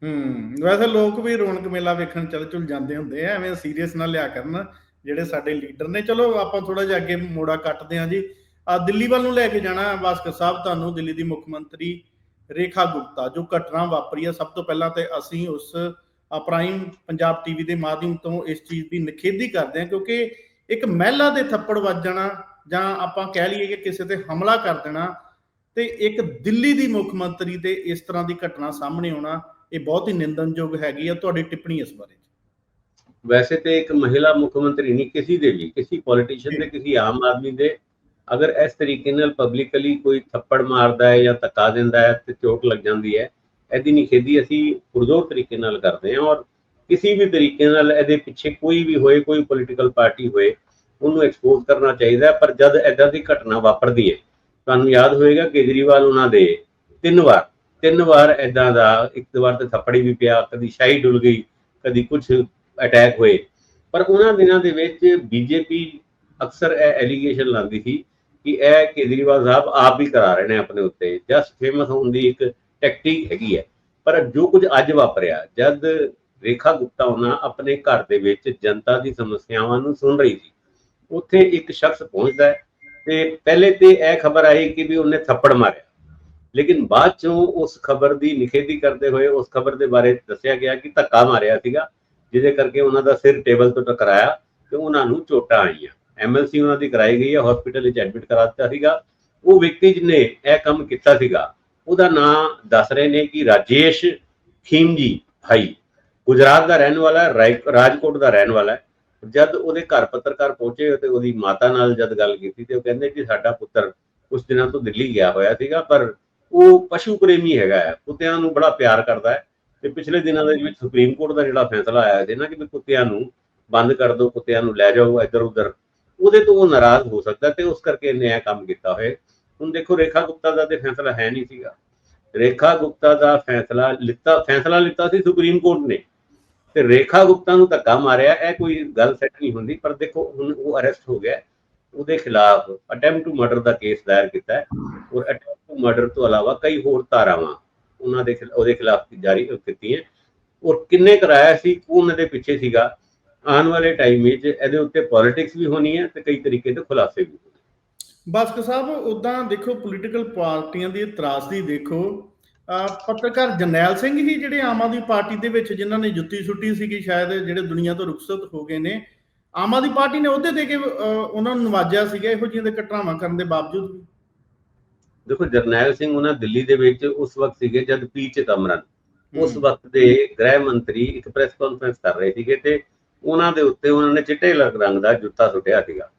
ਹੂੰ, ਵੈਸੇ ਲੋਕ ਵੀ ਰੌਣਕ ਮੇਲਾ ਵੇਖਣ ਚੱਲ ਚੁਲ ਜਾਂਦੇ ਹੁੰਦੇ ਆ, ਐਵੇਂ ਸੀਰੀਅਸ ਨਾ ਲਿਆ ਕਰਨ ਜਿਹੜੇ ਸਾਡੇ ਲੀਡਰ ਨੇ। ਚਲੋ, ਆਪਾਂ ਥੋੜਾ ਜਿਹਾ ਅੱਗੇ ਮੋੜਾ ਕੱਟਦੇ ਹਾਂ ਜੀ। ਆ ਦਿੱਲੀ ਵੱਲ ਨੂੰ ਲੈ ਕੇ ਜਾਣਾ ਵਾਸਕਰ ਸਾਹਿਬ, ਤੁਹਾਨੂੰ ਦਿੱਲੀ ਦੀ ਮੁੱਖ ਮੰਤਰੀ ਰੇਖਾ ਗੁਪਤਾ, ਜੋ ਘਟਨਾ ਵਾਪਰੀ ਹੈ। ਸਭ ਤੋਂ ਪਹਿਲਾਂ ਤੇ ਅਸੀਂ ਉਸ ਪ੍ਰਾਈਮ ਪੰਜਾਬ ਟੀਵੀ ਦੇ ਮਾਧਿਅਮ ਤੋਂ ਇਸ ਚੀਜ਼ ਦੀ ਨਿਖੇਧੀ ਕਰਦੇ ਹਾਂ ਕਿਉਂਕਿ ਇੱਕ ਮਹਿਲਾ ਦੇ ਥੱਪੜ ਵੱਜ ਜਾਣਾ ਜਾਂ ਆਪਾਂ ਕਹਿ ਲਈਏ ਕਿ ਕਿਸੇ ਤੇ ਹਮਲਾ ਕਰ ਦੇਣਾ ਤੇ ਇੱਕ ਦਿੱਲੀ ਦੀ ਮੁੱਖ ਮੰਤਰੀ ਤੇ ਇਸ ਤਰ੍ਹਾਂ ਦੀ ਘਟਨਾ ਸਾਹਮਣੇ ਆਉਣਾ ਇਹ ਬਹੁਤ ਹੀ ਨਿੰਦਨਯੋਗ ਹੈਗੀ ਆ ਤੁਹਾਡੀ ਟਿੱਪਣੀ ਇਸ ਬਾਰੇ। ਵੈਸੇ ਤੇ ਇੱਕ ਮਹਿਲਾ ਮੁੱਖ ਮੰਤਰੀ ਨਹੀਂ ਕਿਸੇ ਦੇ ਵੀ ਕਿਸੇ ਪੋਲੀਟੀਸ਼ੀਅਨ ਦੇ ਕਿਸੇ ਆਮ ਆਦਮੀ ਦੇ। ਅਗਰ ਇਸ ਤਰੀਕੇ ਨਾਲ ਪਬਲਿਕਲੀ ਕੋਈ ਥੱਪੜ ਮਾਰਦਾ ਹੈ ਜਾਂ ਧੱਕਾ ਦਿੰਦਾ ਹੈ ਤੇ ਚੋਟ ਲੱਗ ਜਾਂਦੀ ਹੈ ਇਹਦੀ ਨਿਖੇਧੀ ਅਸੀਂ ਪੁਰਜ਼ੋਰ ਤਰੀਕੇ ਨਾਲ ਕਰਦੇ ਹਾਂ ਔਰ ਕਿਸੇ ਵੀ ਤਰੀਕੇ ਨਾਲ ਇਹਦੇ ਪਿੱਛੇ ਕੋਈ ਵੀ ਹੋਏ, ਕੋਈ ਪੋਲੀਟੀਕਲ ਪਾਰਟੀ ਹੋਏ, ਉਹਨੂੰ ਐਕਸਪੋਜ਼ ਕਰਨਾ ਚਾਹੀਦਾ ਪਰ ਜਦ ਐਦਾਂ ਦੀ ਘਟਨਾ ਵਾਪਰਦੀ ਹੈ, ਤੁਹਾਨੂੰ ਯਾਦ ਹੋਏਗਾ ਕੇਜਰੀਵਾਲ ਉਹਨਾਂ ਦੇ ਤਿੰਨ ਵਾਰ ਤਿੰਨ ਵਾਰ ਐਦਾਂ ਦਾ ਇੱਕ ਵਾਰ ਤੇ ਥੱਪੜੀ ਵੀ ਪਿਆ, ਕਦੀ ਸ਼ਾਹੀ ਡੁੱਲ ਗਈ, ਕਦੀ ਕੁਝ ਅਟੈਕ ਹੋਏ, ਪਰ ਉਹਨਾਂ ਦਿਨਾਂ ਦੇ ਵਿੱਚ ਬੀਜੇਪੀ ਅਕਸਰ ਇਹ ਐਲੀਗੇਸ਼ਨ ਲਾਉਂਦੀ ਸੀ ਕਿ ਇਹ ਕੇਜਰੀਵਾਲ ਸਾਹਿਬ ਆਪ ਵੀ ਕਰਾ ਰਹੇ ਨੇ ਆਪਣੇ ਉੱਤੇ ਜਸਟ ਫੇਮਸ ਹੋਣ ਦੀ ਇੱਕ ਟੈਕਟਿਕ ਹੈਗੀ ਹੈ। ਪਰ ਜੋ ਕੁਝ ਅੱਜ ਵਾਪਰਿਆ, ਜਦ ਰੇਖਾ ਗੁਪਤਾ ਉਹਨਾਂ ਆਪਣੇ ਘਰ ਦੇ ਵਿੱਚ ਜਨਤਾ ਦੀ ਸਮੱਸਿਆਵਾਂ ਨੂੰ ਸੁਣ ਰਹੀ ਸੀ, ਉੱਥੇ ਇੱਕ ਸ਼ਖਸ ਪਹੁੰਚਦਾ ਹੈ ਤੇ ਪਹਿਲੇ ਤੇ ਇਹ ਖਬਰ ਆਈ ਕਿ ਵੀ ਉਹਨੇ ਥੱਪੜ ਮਾਰਿਆ। ਲੇਕਿਨ ਬਾਅਦ ਚੋਂ ਉਸ ਖਬਰ ਦੀ ਨਿਖੇਧੀ ਕਰਦੇ ਹੋਏ ਉਸ ਖਬਰ ਦੇ ਬਾਰੇ ਦੱਸਿਆ ਗਿਆ ਕਿ ਧੱਕਾ ਮਾਰਿਆ ਸੀਗਾ, ਜਿਹਦੇ ਕਰਕੇ ਉਹਨਾਂ ਦਾ ਸਿਰ ਟੇਬਲ ਤੋਂ ਟਕਰਾਇਆ ਤੇ ਉਹਨਾਂ ਨੂੰ ਚੋਟਾਂ ਆਈਆਂ। ਐਮਐਲਸੀ ਉਹਨਾਂ ਦੀ ਕਰਾਈ ਗਈ ਹੈ ਹਸਪੀਟਲ ਵਿੱਚ ਐਡਮਿਟ ਕਰਾ ਦਿੱਤਾ ਸੀਗਾ। ਉਹ ਵਿਅਕਤੀ ਜਿਹਨੇ ਇਹ ਕੰਮ ਕੀਤਾ ਸੀਗਾ ਉਹਦਾ ਨਾਂ ਦੱਸ ਰਹੇ ਨੇ ਕਿ ਰਾਜੇਸ਼ ਖੀਮਜੀ ਭਾਈ। ਗੁਜਰਾਤ ਦਾ ਰਹਿਣ ਵਾਲਾ ਹੈ ਰਾਜਕੋਟ ਦਾ ਰਹਿਣ ਵਾਲਾ ਹੈ। ਜਦ ਉਹਦੇ ਘਰ ਪੱਤਰਕਾਰ ਪਹੁੰਚੇ ਤੇ ਉਹਦੀ ਮਾਤਾ ਨਾਲ ਜਦ ਗੱਲ ਕੀਤੀ ਤੇ ਉਹ ਕਹਿੰਦੇ ਕਿ ਸਾਡਾ ਪੁੱਤਰ ਕੁਝ ਦਿਨਾਂ ਤੋਂ ਦਿੱਲੀ ਗਿਆ ਹੋਇਆ ਸੀਗਾ, ਪਰ ਉਹ ਪਸ਼ੂ ਪ੍ਰੇਮੀ ਹੈਗਾ ਹੈ। ਕੁੱਤਿਆਂ ਨੂੰ ਬੜਾ ਪਿਆਰ ਕਰਦਾ ਹੈ ਤੇ ਪਿਛਲੇ ਦਿਨਾਂ ਦੇ ਵਿੱਚ ਸੁਪਰੀਮ ਕੋਰਟ ਦਾ ਜਿਹੜਾ ਫੈਸਲਾ ਆਇਆ ਸੀ ਨਾ ਕਿ ਵੀ ਕੁੱਤਿਆਂ ਨੂੰ ਬੰਦ ਕਰ ਦਿਓ, ਕੁੱਤਿਆਂ ਨੂੰ ਲੈ ਜਾਓ ਇੱਧਰ ਉੱਧਰ ਉਹਦੇ ਤੋਂ ਉਹ ਨਾਰਾਜ਼ ਹੋ ਸਕਦਾ ਤੇ ਉਸ ਕਰਕੇ ਇਹਨੇ ਇਹ ਕੰਮ ਕੀਤਾ ਹੋਇਆ। ਹੁਣ ਦੇਖੋ ਰੇਖਾ ਗੁਪਤਾ ਦਾ ਤੇ ਫੈਸਲਾ ਹੈ ਨਹੀਂ ਸੀਗਾ। ਰੇਖਾ ਗੁਪਤਾ ਦਾ ਫੈਸਲਾ ਲਿੱਤਾ ਫੈਸਲਾ ਲਿੱਤਾ ਸੀ ਸੁਪਰੀਮ ਕੋਰਟ ਨੇ। ਤੇ ਰੇਖਾ ਗੁਪਤਾ ਨੂੰ ਧੱਕਾ ਮਾਰਿਆ, ਇਹ ਕੋਈ ਗੱਲ ਸੈੱਟ ਨਹੀਂ ਹੁੰਦੀ, ਪਰ ਦੇਖੋ ਹੁਣ ਉਹ ਅਰੈਸਟ ਹੋ ਗਿਆ। ਉਹਦੇ ਖਿਲਾਫ ਅਟੈਂਪਟ ਟੂ ਮਰਡਰ ਦਾ ਕੇਸ ਦਾਇਰ ਕੀਤਾ ਹੈ ਔਰ ਅਟੈਂਪਟ ਟੂ ਮਰਡਰ ਤੋਂ ਇਲਾਵਾ ਕਈ ਹੋਰ ਧਾਰਾਵਾਂ ਉਹਨਾਂ ਦੇ ਖਿਲਾ- ਉਹਦੇ ਖਿਲਾਫ ਜਾਰੀ ਕੀਤੀਆਂ। ਔਰ ਕਿੰਨੇ ਕਰਾਇਆ ਸੀ ਕੌਣ ਇਹਦੇ ਪਿੱਛੇ ਸੀਗਾ। ਆਉਣ ਵਾਲੇ ਟਾਈਮ ਵਿੱਚ ਇਹਦੇ ਉੱਤੇ ਪੋਲਿਟਿਕਸ ਵੀ ਹੋਣੀ ਹੈ ਤੇ ਕਈ ਤਰੀਕੇ ਦੇ ਖੁਲਾਸੇ ਵੀ ਹੋਣੇ ਬਾਸਕਰ ਸਾਹਿਬ ਉਦਾਂ ਦੇਖੋ ਪੋਲੀਟੀਕਲ ਪਾਰਟੀਆਂ ਦੀ ਤਰਾਸਦੀ ਦੇਖੋ ਪੱਤਰਕਾਰ ਜਰਨੈਲ ਸਿੰਘ ਹੀ ਜਿਹੜੇ ਆਮ ਆਦਮੀ ਪਾਰਟੀ ਦੇ ਵਿੱਚ ਜਿਨ੍ਹਾਂ ਨੇ ਜੁੱਤੀ ਸੁੱਟੀ ਸੀਗੀ ਸ਼ਾਇਦ ਜਿਹੜੇ ਦੁਨੀਆ ਤੋਂ ਰੁਖਸਤ ਹੋ ਗਏ ਨੇ ਆਮ ਆਦਮੀ ਪਾਰਟੀ ਨੇ ਉਹਦੇ ਦੇ ਕੇ ਉਹਨਾਂ ਨੂੰ ਨਵਾਜਿਆ ਸੀਗਾ ਇਹੋ ਜਿਹੀਆਂ ਦੇ ਘਟਨਾਵਾਂ ਕਰਨ ਦੇ ਬਾਵਜੂਦ ਵੀ। ਦੇਖੋ ਜਰਨੈਲ ਸਿੰਘ ਉਹਨਾਂ ਦਿੱਲੀ ਦੇ ਵਿੱਚ ਉਸ ਵਕਤ ਸੀਗੇ ਜਦ ਪੀ ਚਿਦੰਬਰਮ। ਉਸ ਵਕਤ ਦੇ ਗ੍ਰਹਿ ਮੰਤਰੀ ਇੱਕ ਪ੍ਰੈਸ ਕਾਨਫਰੰਸ ਕਰ ਰਹੇ ਸੀਗੇ ਤੇ ਉਹਨਾਂ ਦੇ ਉੱਤੇ ਉਹਨਾਂ ਨੇ ਚਿੱਟੇ ਰੰਗ ਦਾ ਜੁੱਤਾ ਸੁੱਟਿਆ ਸੀਗਾ।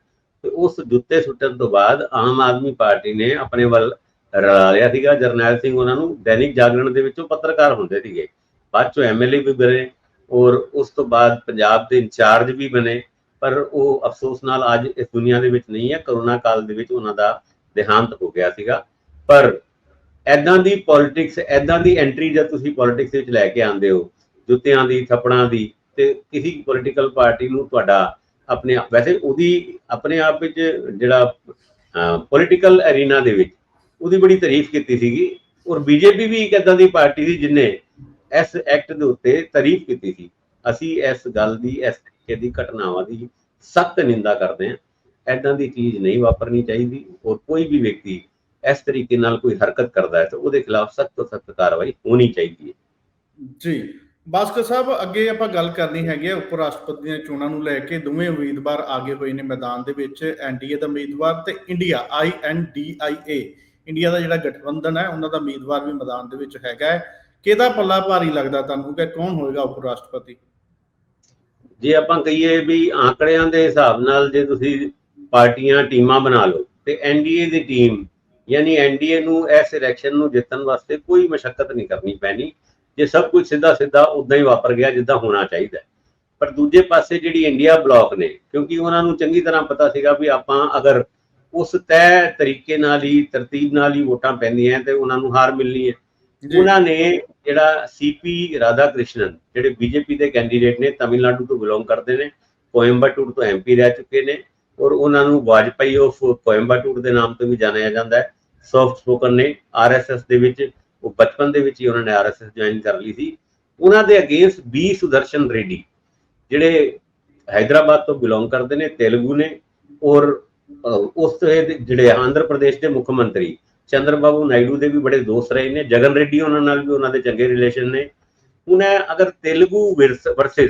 ਤੇ ਉਸ ਜੁੱਤੇ ਸੁੱਟਣ ਤੋਂ ਬਾਅਦ ਆਮ ਆਦਮੀ ਪਾਰਟੀ ਨੇ ਆਪਣੇ ਵੱਲ ਰਲਾ ਲਿਆ ਸੀਗਾ। ਜਰਨੈਲ ਸਿੰਘ ਉਹਨਾਂ ਨੂੰ ਦੈਨਿਕ ਜਾਗਰਣ ਦੇ ਵਿੱਚੋਂ ਪੱਤਰਕਾਰ ਹੁੰਦੇ ਸੀਗੇ। ਬਾਅਦ ਚੋਂ ਐਮਐਲਏ ਵੀ ਬਣੇ ਔਰ ਉਸ ਤੋਂ ਬਾਅਦ ਪੰਜਾਬ ਦੇ ਇੰਚਾਰਜ ਵੀ ਬਣੇ। ਪਰ ਉਹ ਅਫਸੋਸ ਨਾਲ ਅੱਜ ਇਸ ਦੁਨੀਆ ਦੇ ਵਿੱਚ ਨਹੀਂ ਹੈ। ਕਰੋਨਾ ਕਾਲ ਦੇ ਵਿੱਚ ਉਹਨਾਂ ਦਾ ਦੇਹਾਂਤ ਹੋ ਗਿਆ ਸੀਗਾ। ਪਰ ਐਦਾਂ ਦੀ ਪੋਲਿਟਿਕਸ ਐਦਾਂ ਦੀ ਐਂਟਰੀ ਜਦ ਤੁਸੀਂ ਪੋਲਿਟਿਕਸ ਵਿੱਚ ਲੈ ਕੇ ਆਉਂਦੇ ਹੋ, ਜੁੱਤਿਆਂ ਦੀ, ਥੱਪੜਾਂ ਦੀ, ਤੇ ਕਿਸੇ ਪੋਲੀਟੀਕਲ ਪਾਰਟੀ ਨੂੰ ਤੁਹਾਡਾ ਆਪਣੇ ਆਪ ਵੈਸੇ ਉਹਦੀ ਆਪਣੇ ਆਪ ਵਿੱਚ ਜਿਹੜਾ ਪੋਲੀਟੀਕਲ ਅਰੀਨਾ ਦੇ ਵਿੱਚ ਉਹਦੀ ਬੜੀ ਤਾਰੀਫ ਕੀਤੀ ਸੀਗੀ। ਔਰ ਬੀਜੇਪੀ ਵੀ ਇੱਕ ਐਦਾਂ ਦੀ ਪਾਰਟੀ ਸੀ ਜਿਨੇ ਇਸ ਐਕਟ ਦੇ ਉੱਤੇ ਤਾਰੀਫ ਕੀਤੀ ਸੀ। ਅਸੀਂ ਇਸ ਗੱਲ ਦੀ, ਇਸ ਤਰੀਕੇ ਦੀ, ਘਟਨਾਵਾਂ ਦੀ ਸਖਤ ਨਿੰਦਾ ਕਰਦੇ ਹਾਂ। ਐਦਾਂ ਦੀ ਚੀਜ਼ ਨਹੀਂ ਵਾਪਰਨੀ ਚਾਹੀਦੀ। ਔਰ ਕੋਈ ਵੀ ਵਿਅਕਤੀ ਇਸ ਤਰੀਕੇ ਨਾਲ ਕੋਈ ਹਰਕਤ ਕਰਦਾ ਹੈ ਤਾਂ ਉਹਦੇ ਖਿਲਾਫ ਸਖਤ ਤੋਂ ਸਖਤ ਕਾਰਵਾਈ ਹੋਣੀ ਚਾਹੀਦੀ ਹੈ। ਜੀ। ਬਾਸਕਰ ਸਾਹਿਬ, ਅੱਗੇ ਆਪਾਂ ਗੱਲ ਕਰਨੀ ਹੈਗੀ ਹੈ ਉਪ ਰਾਸ਼ਟਰਪਤੀ ਦੀਆਂ ਚੋਣਾਂ ਨੂੰ ਲੈ ਕੇ ਦੋਵੇਂ ਉਮੀਦਵਾਰ ਆਗੇ ਹੋਏ ਨੇ ਮੈਦਾਨ ਦੇ ਵਿੱਚ ਐਨਡੀਏ ਦਾ ਉਮੀਦਵਾਰ ਤੇ ਇੰਡੀਆ ਆਈਐਨਡੀਆਈਏ ਇੰਡੀਆ ਦਾ ਜਿਹੜਾ ਗਠਬੰਧਨ ਹੈ, ਉਹਨਾਂ ਦਾ ਉਮੀਦਵਾਰ ਵੀ ਮੈਦਾਨ ਦੇ ਵਿੱਚ ਹੈਗਾ ਹੈ। ਕਿਹਦਾ ਪੱਲਾ ਭਾਰੀ ਲੱਗਦਾ ਤੁਹਾਨੂੰ ਕਿ ਕੌਣ ਹੋਏਗਾ ਉਪ ਰਾਸ਼ਟਰਪਤੀ ਜੇ ਆਪਾਂ ਕਹੀਏ ਵੀ ਆંકੜਿਆਂ ਦੇ ਹਿਸਾਬ ਨਾਲ ਜੇ ਤੁਸੀਂ ਪਾਰਟੀਆਂ, ਟੀਮਾਂ ਬਣਾ ਲਓ, ਤੇ ਐਨਡੀਏ ਦੀ ਟੀਮ, ਯਾਨੀ ਐਨਡੀਏ ਨੂੰ ਇਸ ਇਲੈਕਸ਼ਨ ਨੂੰ ਜਿੱਤਣ ਵਾਸਤੇ ਕੋਈ ਮਸ਼ਕਤ ਨਹੀਂ ਕਰਨੀ ਪੈਣੀ। ਜੇ ਸਭ ਕੁਝ ਸਿੱਧਾ ਸਿੱਧਾ ਉਦਾਂ ਹੀ ਵਾਪਰ ਗਿਆ ਜਿੱਦਾਂ ਹੋਣਾ ਚਾਹੀਦਾ। ਪਰ ਦੂਜੇ ਪਾਸੇ ਜਿਹੜੀ ਇੰਡੀਆ ਬਲੌਕ ਨੇ ਕਿਉਂਕਿ ਉਹਨਾਂ ਨੂੰ ਚੰਗੀ ਤਰ੍ਹਾਂ ਪਤਾ ਸੀਗਾ ਵੀ ਆਪਾਂ ਅਗਰ ਉਸ ਤੈਅ ਤਰੀਕੇ ਨਾਲ ਹੀ ਤਰਤੀਬ ਨਾਲ ਹੀ ਵੋਟਾਂ ਪੈਂਦੀਆਂ ਤੇ ਉਹਨਾਂ ਨੂੰ ਹਾਰ ਮਿਲਣੀ ਹੈ। ਉਹਨਾਂ ਨੇ ਜਿਹੜਾ ਸੀਪੀ ਰਾਧਾ ਕ੍ਰਿਸ਼ਨਨ ਜਿਹੜੇ ਬੀਜੇਪੀ ਦੇ ਕੈਂਡੀਡੇਟ ਨੇ ਤਮਿਲਨਾਡੂ ਤੋਂ ਬਿਲੋਂਗ ਕਰਦੇ ਨੇ ਕੋਇੰਬਟੂਰ ਤੋਂ ਐਮਪੀ ਰਹਿ ਚੁੱਕੇ ਨੇ ਔਰ ਉਹਨਾਂ ਨੂੰ ਵਾਜਪਾਈ ਆਫ ਕੋਇੰਬਟੂਰ ਦੇ ਨਾਮ ਤੋਂ ਵੀ ਜਾਣਿਆ ਜਾਂਦਾ ਹੈ। ਸੌਫਟ ਸਪੋਕਨ ਨੇ ਆਰਐਸਐਸ ਦੇ ਵਿੱਚ ਉਹ ਬਚਪਨ ਦੇ ਵਿੱਚ ਹੀ ਉਹਨਾਂ ਨੇ ਆਰਐਸਐਸ ਜੁਆਇਨ ਕਰ ਲਈ ਸੀ। ਉਹਨਾਂ ਦੇ ਅਗੇਂਸਟ ਬੀ ਸੁਦਰਸ਼ਨ ਰੈਡੀ, ਜਿਹੜੇ ਹైదరాబాద్ ਤੋਂ ਬਿਲੋਂਗ ਕਰਦੇ ਨੇ, ਤੇਲਗੂ ਨੇ ਔਰ ਉਸ ਜਿਹੜੇ ਆਂਧਰਾ ਪ੍ਰਦੇਸ਼ ਦੇ ਮੁੱਖ ਮੰਤਰੀ ਚੰਦਰਬਾਬੂ ਨਾਇਡੂ ਦੇ ਵੀ ਬੜੇ ਦੋਸਤ ਰਹੇ ਨੇ। ਜਗਨ ਰੈਡੀ ਉਹਨਾਂ ਨਾਲ ਵੀ ਉਹਨਾਂ ਦੇ ਚੰਗੇ ਰਿਲੇਸ਼ਨ ਨੇ। ਉਹਨਾਂ ਅਗਰ ਤੇਲਗੂ ਵਰਸਸ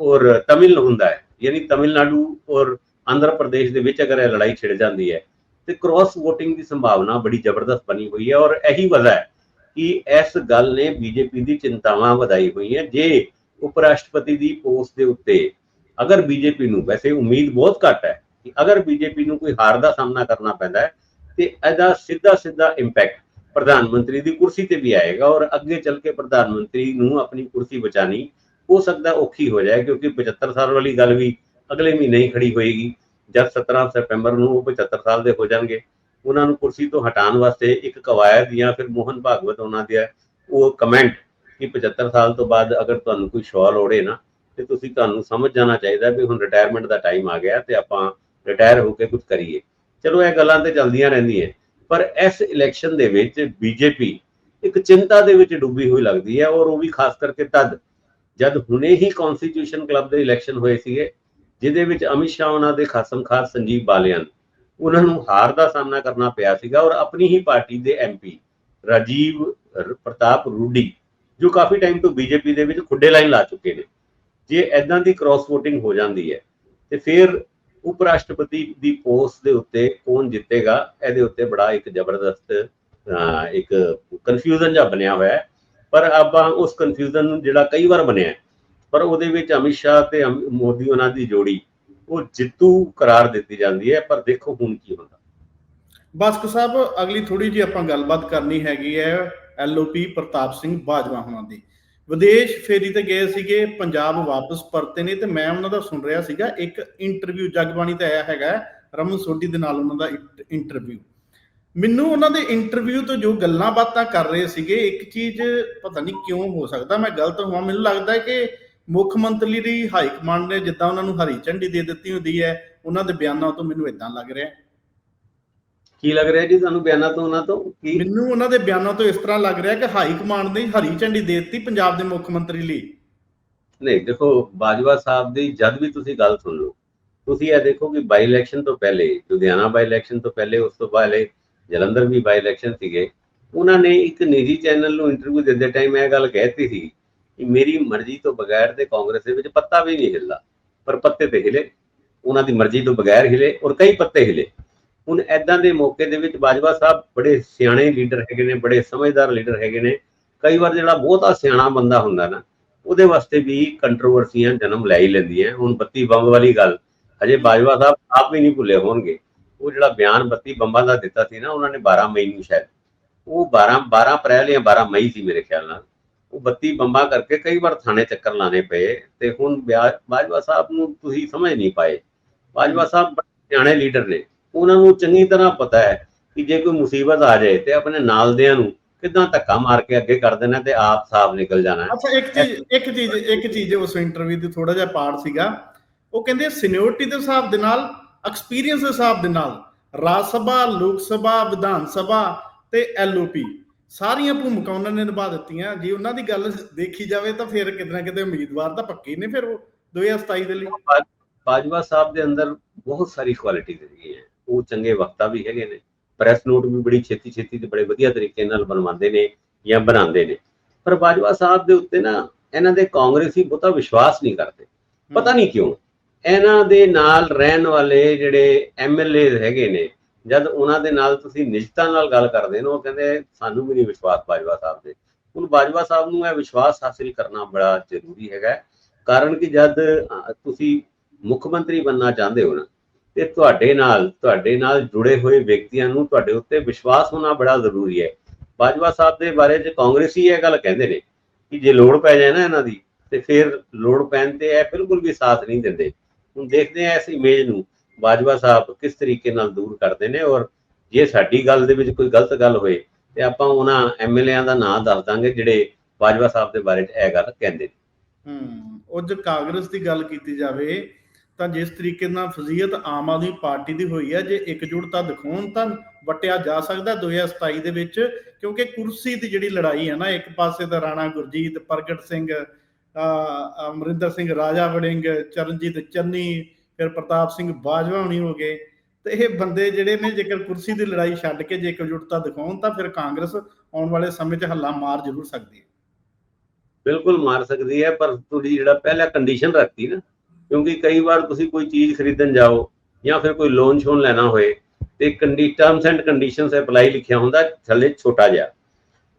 ਔਰ ਤਮਿਲ ਹੁੰਦਾ ਹੈ, ਯਾਨੀ ਤਮਿਲਨਾਡੂ ਔਰ ਆਂਧਰਾ ਪ੍ਰਦੇਸ਼ ਦੇ ਵਿੱਚ ਅਗਰ ਇਹ ਲੜਾਈ ਛਿੜ ਜਾਂਦੀ ਹੈ, ਤੇ ਕ੍ਰਾਸ ਵੋਟਿੰਗ ਦੀ ਸੰਭਾਵਨਾ ਬੜੀ ਜ਼ਬਰਦਸਤ ਬਣੀ ਹੋਈ ਹੈ ਔਰ ਇਹੀ ਵਜ੍ਹਾ ਹੈ ਕਿ ਇਸ ਗੱਲ ਨੇ ਬੀਜੇਪੀ ਦੀ ਚਿੰਤਾਵਾਂ ਵਧਾਈ ਹੋਈਆਂ। ਜੇ ਉਪ ਰਾਸ਼ਟਰਪਤੀ ਦੀ ਪੋਸਟ ਦੇ ਉੱਤੇ ਅਗਰ ਬੀਜੇਪੀ ਨੂੰ ਵੈਸੇ ਉਮੀਦ ਬਹੁਤ ਘੱਟ ਹੈ ਕਿ ਅਗਰ ਬੀਜੇਪੀ ਨੂੰ ਕੋਈ ਹਾਰ ਦਾ ਸਾਹਮਣਾ ਕਰਨਾ ਪੈਂਦਾ ਹੈ, ਤੇ ਇਹਦਾ ਸਿੱਧਾ ਸਿੱਧਾ ਇੰਪੈਕਟ ਪ੍ਰਧਾਨ ਮੰਤਰੀ ਦੀ ਕੁਰਸੀ ਤੇ ਵੀ ਆਏਗਾ ਔਰ ਅੱਗੇ ਚੱਲ ਕੇ ਪ੍ਰਧਾਨ ਮੰਤਰੀ ਨੂੰ ਆਪਣੀ ਕੁਰਸੀ ਬਚਾਣੀ ਹੋ ਸਕਦਾ ਔਖੀ ਹੋ ਜਾਏ, ਕਿਉਂਕਿ 75 ਸਾਲ ਵਾਲੀ ਗੱਲ ਵੀ ਅਗਲੇ ਮਹੀਨੇ ਹੀ ਖੜੀ ਹੋਏਗੀ। ਜਦ 17 ਸਤੰਬਰ ਨੂੰ ਉਹ 75 ਸਾਲ ਦੇ ਹੋ ਜਾਣਗੇ। ਉਹਨਾਂ ਨੂੰ ਕੁਰਸੀ ਤੋਂ ਹਟਾਉਣ ਵਾਸਤੇ ਇੱਕ ਕਵਾਇਦ ਜਾਂ ਫਿਰ ਮੋਹਨ ਭਾਗਵਤ ਉਹਨਾਂ ਦੇ ਉਹ ਕਮੈਂਟ ਕਿ 75 ਸਾਲ ਤੋਂ ਬਾਅਦ ਅਗਰ ਤੁਹਾਨੂੰ ਕੋਈ ਸ਼ੌਲ ਓੜੇ ਨਾ, ਤੇ ਤੁਸੀਂ ਤੁਹਾਨੂੰ ਸਮਝ ਜਾਣਾ ਚਾਹੀਦਾ ਵੀ ਹੁਣ ਰਿਟਾਇਰਮੈਂਟ ਦਾ ਟਾਈਮ ਆ ਗਿਆ ਤੇ ਆਪਾਂ ਰਿਟਾਇਰ ਹੋ ਕੇ ਕੁਝ ਕਰੀਏ। ਚਲੋ ਇਹ ਗੱਲਾਂ ਤੇ ਚੱਲਦੀਆਂ ਰਹਿੰਦੀਆਂ ਪਰ ਇਸ ਇਲੈਕਸ਼ਨ ਦੇ ਵਿੱਚ ਬੀਜੇਪੀ ਇੱਕ ਚਿੰਤਾ ਦੇ ਵਿੱਚ ਡੁੱਬੀ ਹੋਈ ਲੱਗਦੀ ਹੈ ਔਰ ਉਹ ਵੀ ਖਾਸ ਕਰਕੇ ਤਦ, ਜਦ ਹੁਣੇ ਹੀ ਕਨਸਟੀਟਿਊਸ਼ਨ ਕਲੱਬ ਦੇ ਇਲੈਕਸ਼ਨ ਹੋਏ ਸੀਗੇ, ਜਿਹਦੇ ਵਿੱਚ ਅਮਿਤ ਸ਼ਾਹ, ਉਹਨਾਂ ਦੇ ਖਾਸਮ ਖਾਸ ਸੰਜੀਵ ਬਾਲਿਆਨ ਉਹਨਾਂ ਨੂੰ ਹਾਰ ਦਾ ਸਾਹਮਣਾ ਕਰਨਾ ਪਿਆ ਸੀਗਾ ਔਰ ਆਪਣੀ ਹੀ ਪਾਰਟੀ ਦੇ ਐਮਪੀ ਰਾਜੀਵ ਪ੍ਰਤਾਪ ਰੂਡੀ, ਜੋ ਕਾਫੀ ਟਾਈਮ ਤੋਂ ਬੀਜੇਪੀ ਦੇ ਵਿੱਚ ਖੁੱਡੇ ਲਾਈਨ ਲਾ ਚੁੱਕੇ ਨੇ। ਜੇ ਐਦਾਂ ਦੀ ਕ੍ਰਾਸ ਵੋਟਿੰਗ ਹੋ ਜਾਂਦੀ ਹੈ, ਤੇ ਫਿਰ ਉਪ ਰਾਸ਼ਟਰਪਤੀ ਦੀ ਪੋਸਟ ਦੇ ਉੱਤੇ ਕੌਣ ਜਿੱਤੇਗਾ, ਇਹਦੇ ਉੱਤੇ ਬੜਾ ਇੱਕ ਜ਼ਬਰਦਸਤ ਇੱਕ ਕਨਫਿਊਜ਼ਨ ਜਿਹਾ ਬਣਿਆ ਹੋਇਆ ਹੈ। ਪਰ ਆਪਾਂ ਉਸ ਕਨਫਿਊਜ਼ਨ ਨੂੰ ਜਿਹੜਾ ਕਈ ਵਾਰ ਬਣਿਆ ਪਰ ਉਹਦੇ ਵਿੱਚ ਅਮਿਤ ਸ਼ਾਹ ਤੇ ਮੋਦੀ ਉਹਨਾਂ ਦੀ ਜੋੜੀ ਉਹ ਜਿੱਤੂ ਕਰਾਰ ਦਿੱਤੀ ਜਾਂਦੀ ਹੈ, ਪਰ ਦੇਖੋ ਹੁਣ ਕੀ ਹੁੰਦਾ। ਬਾਸਕ ਸਾਹਿਬ, ਅਗਲੀ ਥੋੜੀ ਜੀ ਆਪਾਂ ਗੱਲਬਾਤ ਕਰਨੀ ਹੈਗੀ ਹੈ ਐਲਓਪੀ ਪ੍ਰਤਾਪ ਸਿੰਘ ਬਾਜਵਾ ਹੁਣਾਂ ਦੀ। ਵਿਦੇਸ਼ ਫੇਰੀ ਤੇ ਗਏ ਸੀਗੇ, ਪੰਜਾਬ ਵਾਪਸ ਪਰਤੇ ਨੇ ਤੇ ਮੈਂ ਉਹਨਾਂ ਦਾ ਸੁਣ ਰਿਹਾ ਸੀਗਾ, ਇੱਕ ਇੰਟਰਵਿਊ ਜਗਬਾਣੀ ਤੇ ਆਇਆ ਹੈਗਾ, ਰਮਨ ਸੋਢੀ ਦੇ ਨਾਲ ਉਹਨਾਂ ਦਾ ਇੰਟਰਵਿਊ ਮੈਨੂੰ ਉਹਨਾਂ ਦੇ ਇੰਟਰਵਿਊ ਤੋਂ ਜੋ ਗੱਲਾਂ ਬਾਤਾਂ ਕਰ ਰਹੇ ਸੀਗੇ, ਇੱਕ ਚੀਜ਼ ਪਤਾ ਨਹੀਂ ਕਿਉਂ ਹੋ ਸਕਦਾ, ਮੈਂ ਗਲਤ ਹੋਵਾਂ, ਮੈਨੂੰ ਲੱਗਦਾ ਕਿ ਮੁੱਖ ਮੰਤਰੀ ਦੀ ਹਾਈ ਕਮਾਂਡ ਨੇ ਜਿੱਦਾਂ ਉਹਨਾਂ ਨੂੰ ਹਰੀ ਝੰਡੀ ਦੇ ਦਿੱਤੀ ਹੁੰਦੀ ਹੈ ਉਹਨਾਂ ਦੇ ਬਿਆਨਾਂ ਤੋਂ ਮੈਨੂੰ ਇਦਾਂ ਲੱਗ ਰਿਹਾ। ਕੀ ਲੱਗ ਰਿਹਾ ਜੀ ਤੁਹਾਨੂੰ ਬਿਆਨਾਂ ਤੋਂ ਉਹਨਾਂ ਤੋਂ? ਕੀ? ਮੈਨੂੰ ਉਹਨਾਂ ਦੇ ਬਿਆਨਾਂ ਤੋਂ ਇਸ ਤਰ੍ਹਾਂ ਲੱਗ ਰਿਹਾ ਕਿ ਹਾਈ ਕਮਾਂਡ ਨੇ ਹਰੀ ਝੰਡੀ ਦੇ ਦਿੱਤੀ ਪੰਜਾਬ ਦੇ ਮੁੱਖ ਮੰਤਰੀ ਲਈ। ਨਹੀਂ ਦੇਖੋ ਬਾਜਵਾ ਸਾਹਿਬ ਦੀ ਜਦ ਵੀ ਤੁਸੀਂ ਗੱਲ ਸੁਣ ਲਓ ਤੁਸੀਂ ਇਹ ਦੇਖੋ ਕਿ ਬਾਈ ਇਲੈਕਸ਼ਨ ਤੋਂ ਪਹਿਲੇ ਲੁਧਿਆਣਾ ਬਾਈ ਇਲੈਕਸ਼ਨ ਤੋਂ ਪਹਿਲੇ ਉਸ ਤੋਂ ਪਹਿਲੇ ਜਲੰਧਰ ਵੀ ਬਾਈ ਇਲੈਕਸ਼ਨ ਸੀਗੇ। ਉਹਨਾਂ ਨੇ ਇੱਕ ਨਿੱਜੀ ਚੈਨਲ ਨੂੰ ਇੰਟਰਵਿਊ ਦਿੰਦੇ ਟਾਈਮ ਇਹ ਗੱਲ ਕਹਿਤੀ ਸੀ ਮੇਰੀ ਮਰਜ਼ੀ ਤੋਂ ਬਗੈਰ ਤੇ ਕਾਂਗਰਸ ਦੇ ਵਿੱਚ ਪੱਤਾ ਵੀ ਨਹੀਂ ਹਿੱਲਦਾ। ਪਰ ਪੱਤੇ ਤੇ ਹਿਲੇ, ਉਹਨਾਂ ਦੀ ਮਰਜ਼ੀ ਤੋਂ ਬਗੈਰ ਹਿਲੇ ਔਰ ਕਈ ਪੱਤੇ ਹਿਲੇ। ਹੁਣ ਐਦਾਂ ਦੇ ਮੌਕੇ ਦੇ ਵਿੱਚ ਬਾਜਵਾ ਸਾਹਿਬ ਬੜੇ ਸਿਆਣੇ ਲੀਡਰ ਹੈਗੇ ਨੇ, ਬੜੇ ਸਮਝਦਾਰ ਲੀਡਰ ਹੈਗੇ ਨੇ। ਕਈ ਵਾਰ ਜਿਹੜਾ ਬਹੁਤਾ ਸਿਆਣਾ ਬੰਦਾ ਹੁੰਦਾ ਨਾ, ਉਹਦੇ ਵਾਸਤੇ ਵੀ ਕੰਟਰੋਵਰਸੀਆਂ ਜਨਮ ਲੈ ਹੀ ਲੈਂਦੀਆਂ। ਹੁਣ ਬੱਤੀ ਬੰਬ ਵਾਲੀ ਗੱਲ ਅਜੇ ਬਾਜਵਾ ਸਾਹਿਬ ਆਪ ਵੀ ਨਹੀਂ ਭੁੱਲੇ ਹੋਣਗੇ। ਉਹ ਜਿਹੜਾ ਬਿਆਨ ਬੱਤੀ ਬੰਬਾਂ ਦਾ ਦਿੱਤਾ ਸੀ ਨਾ, ਉਹਨਾਂ ਨੇ 12 ਮਈ ਨੂੰ ਸ਼ਾਇਦ, ਉਹ 12 12 ਅਪ੍ਰੈਲ ਜਾਂ 12 ਮਈ ਸੀ ਮੇਰੇ ਖਿਆਲ ਨਾਲ। ਉਹ ਬੱਤੀ ਬੰਬਾਂ ਕਰਕੇ ਕਈ ਵਾਰ ਥਾਣੇ ਚੱਕਰ ਲਾਣੇ ਪਏ ਤੇ ਹੁਣ ਬਾਜਵਾ ਸਾਹਿਬ ਨੂੰ ਤੁਸੀਂ ਸਮਝ ਨਹੀਂ ਪਾਏ। ਬਾਜਵਾ ਸਾਹਿਬ ਸਿਆਣੇ ਲੀਡਰ ਨੇ। ਉਹਨਾਂ ਨੂੰ ਚੰਗੀ ਤਰ੍ਹਾਂ ਪਤਾ ਹੈ ਕਿ ਜੇ ਕੋਈ ਮੁਸੀਬਤ ਆ ਜਾਏ ਤੇ ਆਪਣੇ ਨਾਲਦਿਆਂ ਨੂੰ ਕਿਦਾਂ ਧੱਕਾ ਮਾਰ ਕੇ ਅੱਗੇ ਕਰ ਦੇਣਾ ਤੇ ਆਪ ਸਾਫ਼ ਨਿਕਲ ਜਾਣਾ ਅੱਛਾ, ਇੱਕ ਚੀਜ਼ ਇੱਕ ਚੀਜ਼ ਇੱਕ ਚੀਜ਼ ਉਸ ਇੰਟਰਵਿਊ ਦੀ ਥੋੜਾ ਜਿਹਾ ਪਾਰਟ ਸੀਗਾ, ਉਹ ਕਹਿੰਦੇ ਸੀਨੀਅਰਟੀ ਦੇ ਹਿਸਾਬ ਦੇ ਨਾਲ ਐਕਸਪੀਰੀਅੰਸ ਦੇ ਹਿਸਾਬ ਦੇ ਨਾਲ ਰਾਜ ਸਭਾ, ਲੋਕ ਸਭਾ, ਵਿਧਾਨ ਸਭਾ ਤੇ ਐਲਓਪੀ ਸਾਰੀਆਂ ਭੂਮਿਕਾ ਉਹਨਾਂ ਨੇ ਨਿਭਾ ਦਿੱਤੀਆਂ। ਜੇ ਉਹਨਾਂ ਦੀ ਗੱਲ ਦੇਖੀ ਜਾਵੇ ਤਾਂ ਫਿਰ ਕਿਤੇ ਨਾ ਕਿਤੇ ਉਮੀਦਵਾਰ ਤਾਂ ਪੱਕੇ ਨੇ ਫਿਰ ਉਹ 2027 ਦੇ ਲਈ। ਬਾਜਵਾ ਸਾਹਿਬ ਦੇ ਅੰਦਰ ਬਹੁਤ ਸਾਰੀ ਕੁਆਲਿਟੀਜ਼ ਹੈਗੀਆਂ ਉਹ ਚੰਗੇ ਵਕਤਾ ਵੀ ਹੈਗੇ ਨੇ। ਪ੍ਰੈਸ ਨੋਟ ਵੀ ਬੜੀ ਛੇਤੀ ਛੇਤੀ ਤੇ ਬੜੇ ਵਧੀਆ ਤਰੀਕੇ ਨਾਲ ਬਣਵਾਉਂਦੇ ਨੇ ਜਾਂ ਬਣਾਉਂਦੇ ਨੇ। ਪਰ ਬਾਜਵਾ ਸਾਹਿਬ ਦੇ ਉੱਤੇ ਨਾ ਇਹਨਾਂ ਦੇ ਕਾਂਗਰਸੀ ਬਹੁਤਾ ਵਿਸ਼ਵਾਸ ਨਹੀਂ ਕਰਦੇ। ਪਤਾ ਨਹੀਂ ਕਿਉਂ? ਇਹਨਾਂ ਦੇ ਨਾਲ ਰਹਿਣ ਵਾਲੇ ਜਿਹੜੇ ਐਮਐਲਏ ਹੈਗੇ ਨੇ ਜਦ ਉਹਨਾਂ ਦੇ ਨਾਲ ਤੁਸੀਂ ਨਿਜਤਾ ਨਾਲ ਗੱਲ ਕਰਦੇ ਨੇ, ਉਹ ਕਹਿੰਦੇ ਸਾਨੂੰ ਵੀ ਨਹੀਂ ਵਿਸ਼ਵਾਸ ਬਾਜਵਾ ਸਾਹਿਬ ਦੇ। ਹੁਣ ਬਾਜਵਾ ਸਾਹਿਬ ਨੂੰ ਇਹ ਵਿਸ਼ਵਾਸ ਹਾਸਿਲ ਕਰਨਾ ਬੜਾ ਜ਼ਰੂਰੀ ਹੈਗਾ ਕਾਰਨ ਕਿ ਜਦ ਤੁਸੀਂ ਮੁੱਖ ਮੰਤਰੀ ਬੰਨਾ ਚਾਹੁੰਦੇ ਹੋ ਨਾ, ਤੇ ਤੁਹਾਡੇ ਨਾਲ ਤੁਹਾਡੇ ਨਾਲ ਜੁੜੇ ਹੋਏ ਵਿਅਕਤੀਆਂ ਨੂੰ ਤੁਹਾਡੇ ਉੱਤੇ ਵਿਸ਼ਵਾਸ ਹੋਣਾ ਬੜਾ ਜ਼ਰੂਰੀ ਹੈ। ਬਾਜਵਾ ਸਾਹਿਬ ਦੇ ਬਾਰੇ ਚ ਕਾਂਗਰਸੀ ਇਹ ਗੱਲ ਕਹਿੰਦੇ ਨੇ ਕਿ ਜੇ ਲੋੜ ਪੈ ਜਾਏ ਨਾ ਇਹਨਾਂ ਦੀ, ਤੇ ਫਿਰ ਲੋੜ ਪੈਣ ਤੇ ਇਹ ਬਿਲਕੁਲ ਵੀ ਸਾਥ ਨਹੀਂ ਦਿੰਦੇ। ਹੁਣ ਦੇਖਦੇ ਆ ਇਸ ਇਮੇਜ ਨੂੰ ਬਾਜਵਾ ਸਾਹਿਬ ਕਿਸ ਤਰੀਕੇ ਨਾਲ ਦੂਰ ਕਰਦੇ ਨੇ ਔਰ ਜੇ ਸਾਡੀ ਗੱਲ ਦੇ ਵਿੱਚ ਕੋਈ ਗਲਤ ਗੱਲ ਹੋਏ ਤੇ ਆਪਾਂ ਉਹਨਾਂ ਐਮਐਲਏਆਂ ਦਾ ਨਾਂ ਦੱਸ ਦਾਂਗੇ ਜਿਹੜੇ ਬਾਜਵਾ ਸਾਹਿਬ ਦੇ ਬਾਰੇ 'ਚ ਇਹ ਗੱਲ ਕਹਿੰਦੇ ਨੇ। ਹੂੰ ਉਹ ਜੇ ਕਾਂਗਰਸ ਦੀ ਗੱਲ ਕੀਤੀ ਜਾਵੇ ਤਾਂ ਜਿਸ ਤਰੀਕੇ ਨਾਲ ਫਜ਼ੀਅਤ ਆਮ ਆਦਮੀ ਪਾਰਟੀ ਦੀ ਹੋਈ ਹੈ ਜੇ ਇਕਜੁੱਟਤਾ ਦਿਖਾਉਣ ਤਾਂ ਵਟਿਆ ਜਾ ਸਕਦਾ 2027 ਦੇ ਵਿੱਚ ਕਿਉਂਕਿ ਕੁਰਸੀ ਦੀ ਜਿਹੜੀ ਲੜਾਈ ਹੈ ਨਾ ਇੱਕ ਪਾਸੇ ਤਾਂ ਰਾਣਾ ਗੁਰਜੀਤ ਪ੍ਰਗਟ ਸਿੰਘ ਅਹ, ਅਮਰਿੰਦਰ ਸਿੰਘ ਰਾਜਾ ਵੜਿੰਗ ਚਰਨਜੀਤ ਚੰਨੀ ਫਿਰ ਪ੍ਰਤਾਪ ਸਿੰਘ ਬਾਜਵਾ ਹੋਣੀ ਹੋ ਗਏ ਤੇ ਇਹ ਬੰਦੇ ਜਿਹੜੇ ਨੇ ਜੇਕਰ ਕੁਰਸੀ ਦੀ ਲੜਾਈ ਛੱਡ ਕੇ ਜੇ ਇਕਜੁੱਟਤਾ ਦਿਖਾਉਣ ਤਾਂ ਫਿਰ ਕਾਂਗਰਸ ਆਉਣ ਵਾਲੇ ਸਮੇਂ 'ਚ ਹੱਲਾ ਮਾਰ ਜ਼ਰੂਰ ਸਕਦੀ ਹੈ। ਬਿਲਕੁਲ ਮਾਰ ਸਕਦੀ ਹੈ, ਪਰ ਤੁਸੀਂ ਜਿਹੜਾ ਪਹਿਲਾ ਕੰਡੀਸ਼ਨ ਰੱਖਤੀ ਨਾ, ਕਿਉਂਕਿ ਕਈ ਵਾਰ ਤੁਸੀਂ ਕੋਈ ਚੀਜ਼ ਖਰੀਦਣ ਜਾਓ ਜਾਂ ਫਿਰ ਕੋਈ ਲੋਨ ਸ਼ੋਨ ਲੈਣਾ ਹੋਏ, ਤੇ ਕੰਡੀ ਟਰਮਸ ਐਂਡ ਕੰਡੀਸ਼ਨਸ ਅਪਲਾਈ ਲਿਖਿਆ ਹੁੰਦਾ ਥੱਲੇ ਛੋਟਾ ਜਿਹਾ।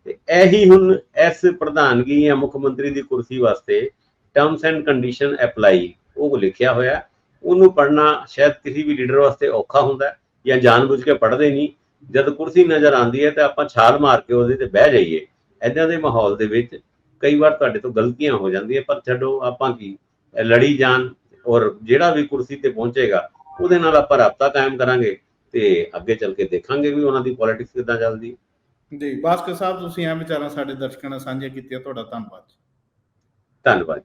ਤੇ ਇਹੀ ਹੁਣ ਇਸ ਪ੍ਰਧਾਨਗੀ ਜਾਂ ਮੁੱਖ ਮੰਤਰੀ ਦੀ ਕੁਰਸੀ ਵਾਸਤੇ ਟਰਮਸ ਐਂਡ ਕੰਡੀਸ਼ਨ ਅਪਲਾਈ ਉਹ ਲਿਖਿਆ ਹੋਇਆ। ਉਹਨੂੰ ਪੜਨਾ ਸ਼ਾਇਦ ਕਿਸੇ ਵੀ ਲੀਡਰ ਵਾਸਤੇ ਔਖਾ ਹੁੰਦਾ ਹੈ ਜਾਂ ਜਾਣਬੁੱਝ ਕੇ ਪੜ੍ਹਦੇ ਨਹੀਂ। ਜਦ ਕੁਰਸੀ ਨਜ਼ਰ ਆਉਂਦੀ ਹੈ ਤੇ ਆਪਾਂ ਛਾਲ ਮਾਰ ਕੇ ਉਹਦੇ ਤੇ ਬਹਿ ਜਾਈਏ। ਐਦਾਂ ਦੇ ਮਾਹੌਲ ਦੇ ਵਿੱਚ ਕਈ ਵਾਰ ਤੁਹਾਡੇ ਤੋਂ ਗਲਤੀਆਂ ਹੋ ਜਾਂਦੀਆਂ ਪਰ ਛੱਡੋ ਆਪਾਂ ਕੀ? ਲੜੀ ਜਾਣ ਔਰ ਜਿਹੜਾ ਵੀ ਕੁਰਸੀ ਤੇ ਪਹੁੰਚੇਗਾ ਉਹਦੇ ਨਾਲ ਆਪਾਂ ਰਾਬਤਾ ਕਾਇਮ ਕਰਾਂਗੇ ਤੇ ਅੱਗੇ ਚੱਲ ਕੇ ਦੇਖਾਂਗੇ ਵੀ ਉਹਨਾਂ ਦੀ ਪੋਲਿਟਿਕਸ ਕਿੱਦਾਂ ਚੱਲਦੀ ਜੀ ਬਾਸਕਰ ਸਾਹਿਬ ਤੁਸੀਂ ਇਹ ਵਿਚਾਰਾਂ ਸਾਡੇ ਦਰਸ਼ਕਾਂ ਨਾਲ ਸਾਂਝੀਆਂ ਕੀਤੀਆਂ ਤੁਹਾਡਾ ਧੰਨਵਾਦ ਧੰਨਵਾਦ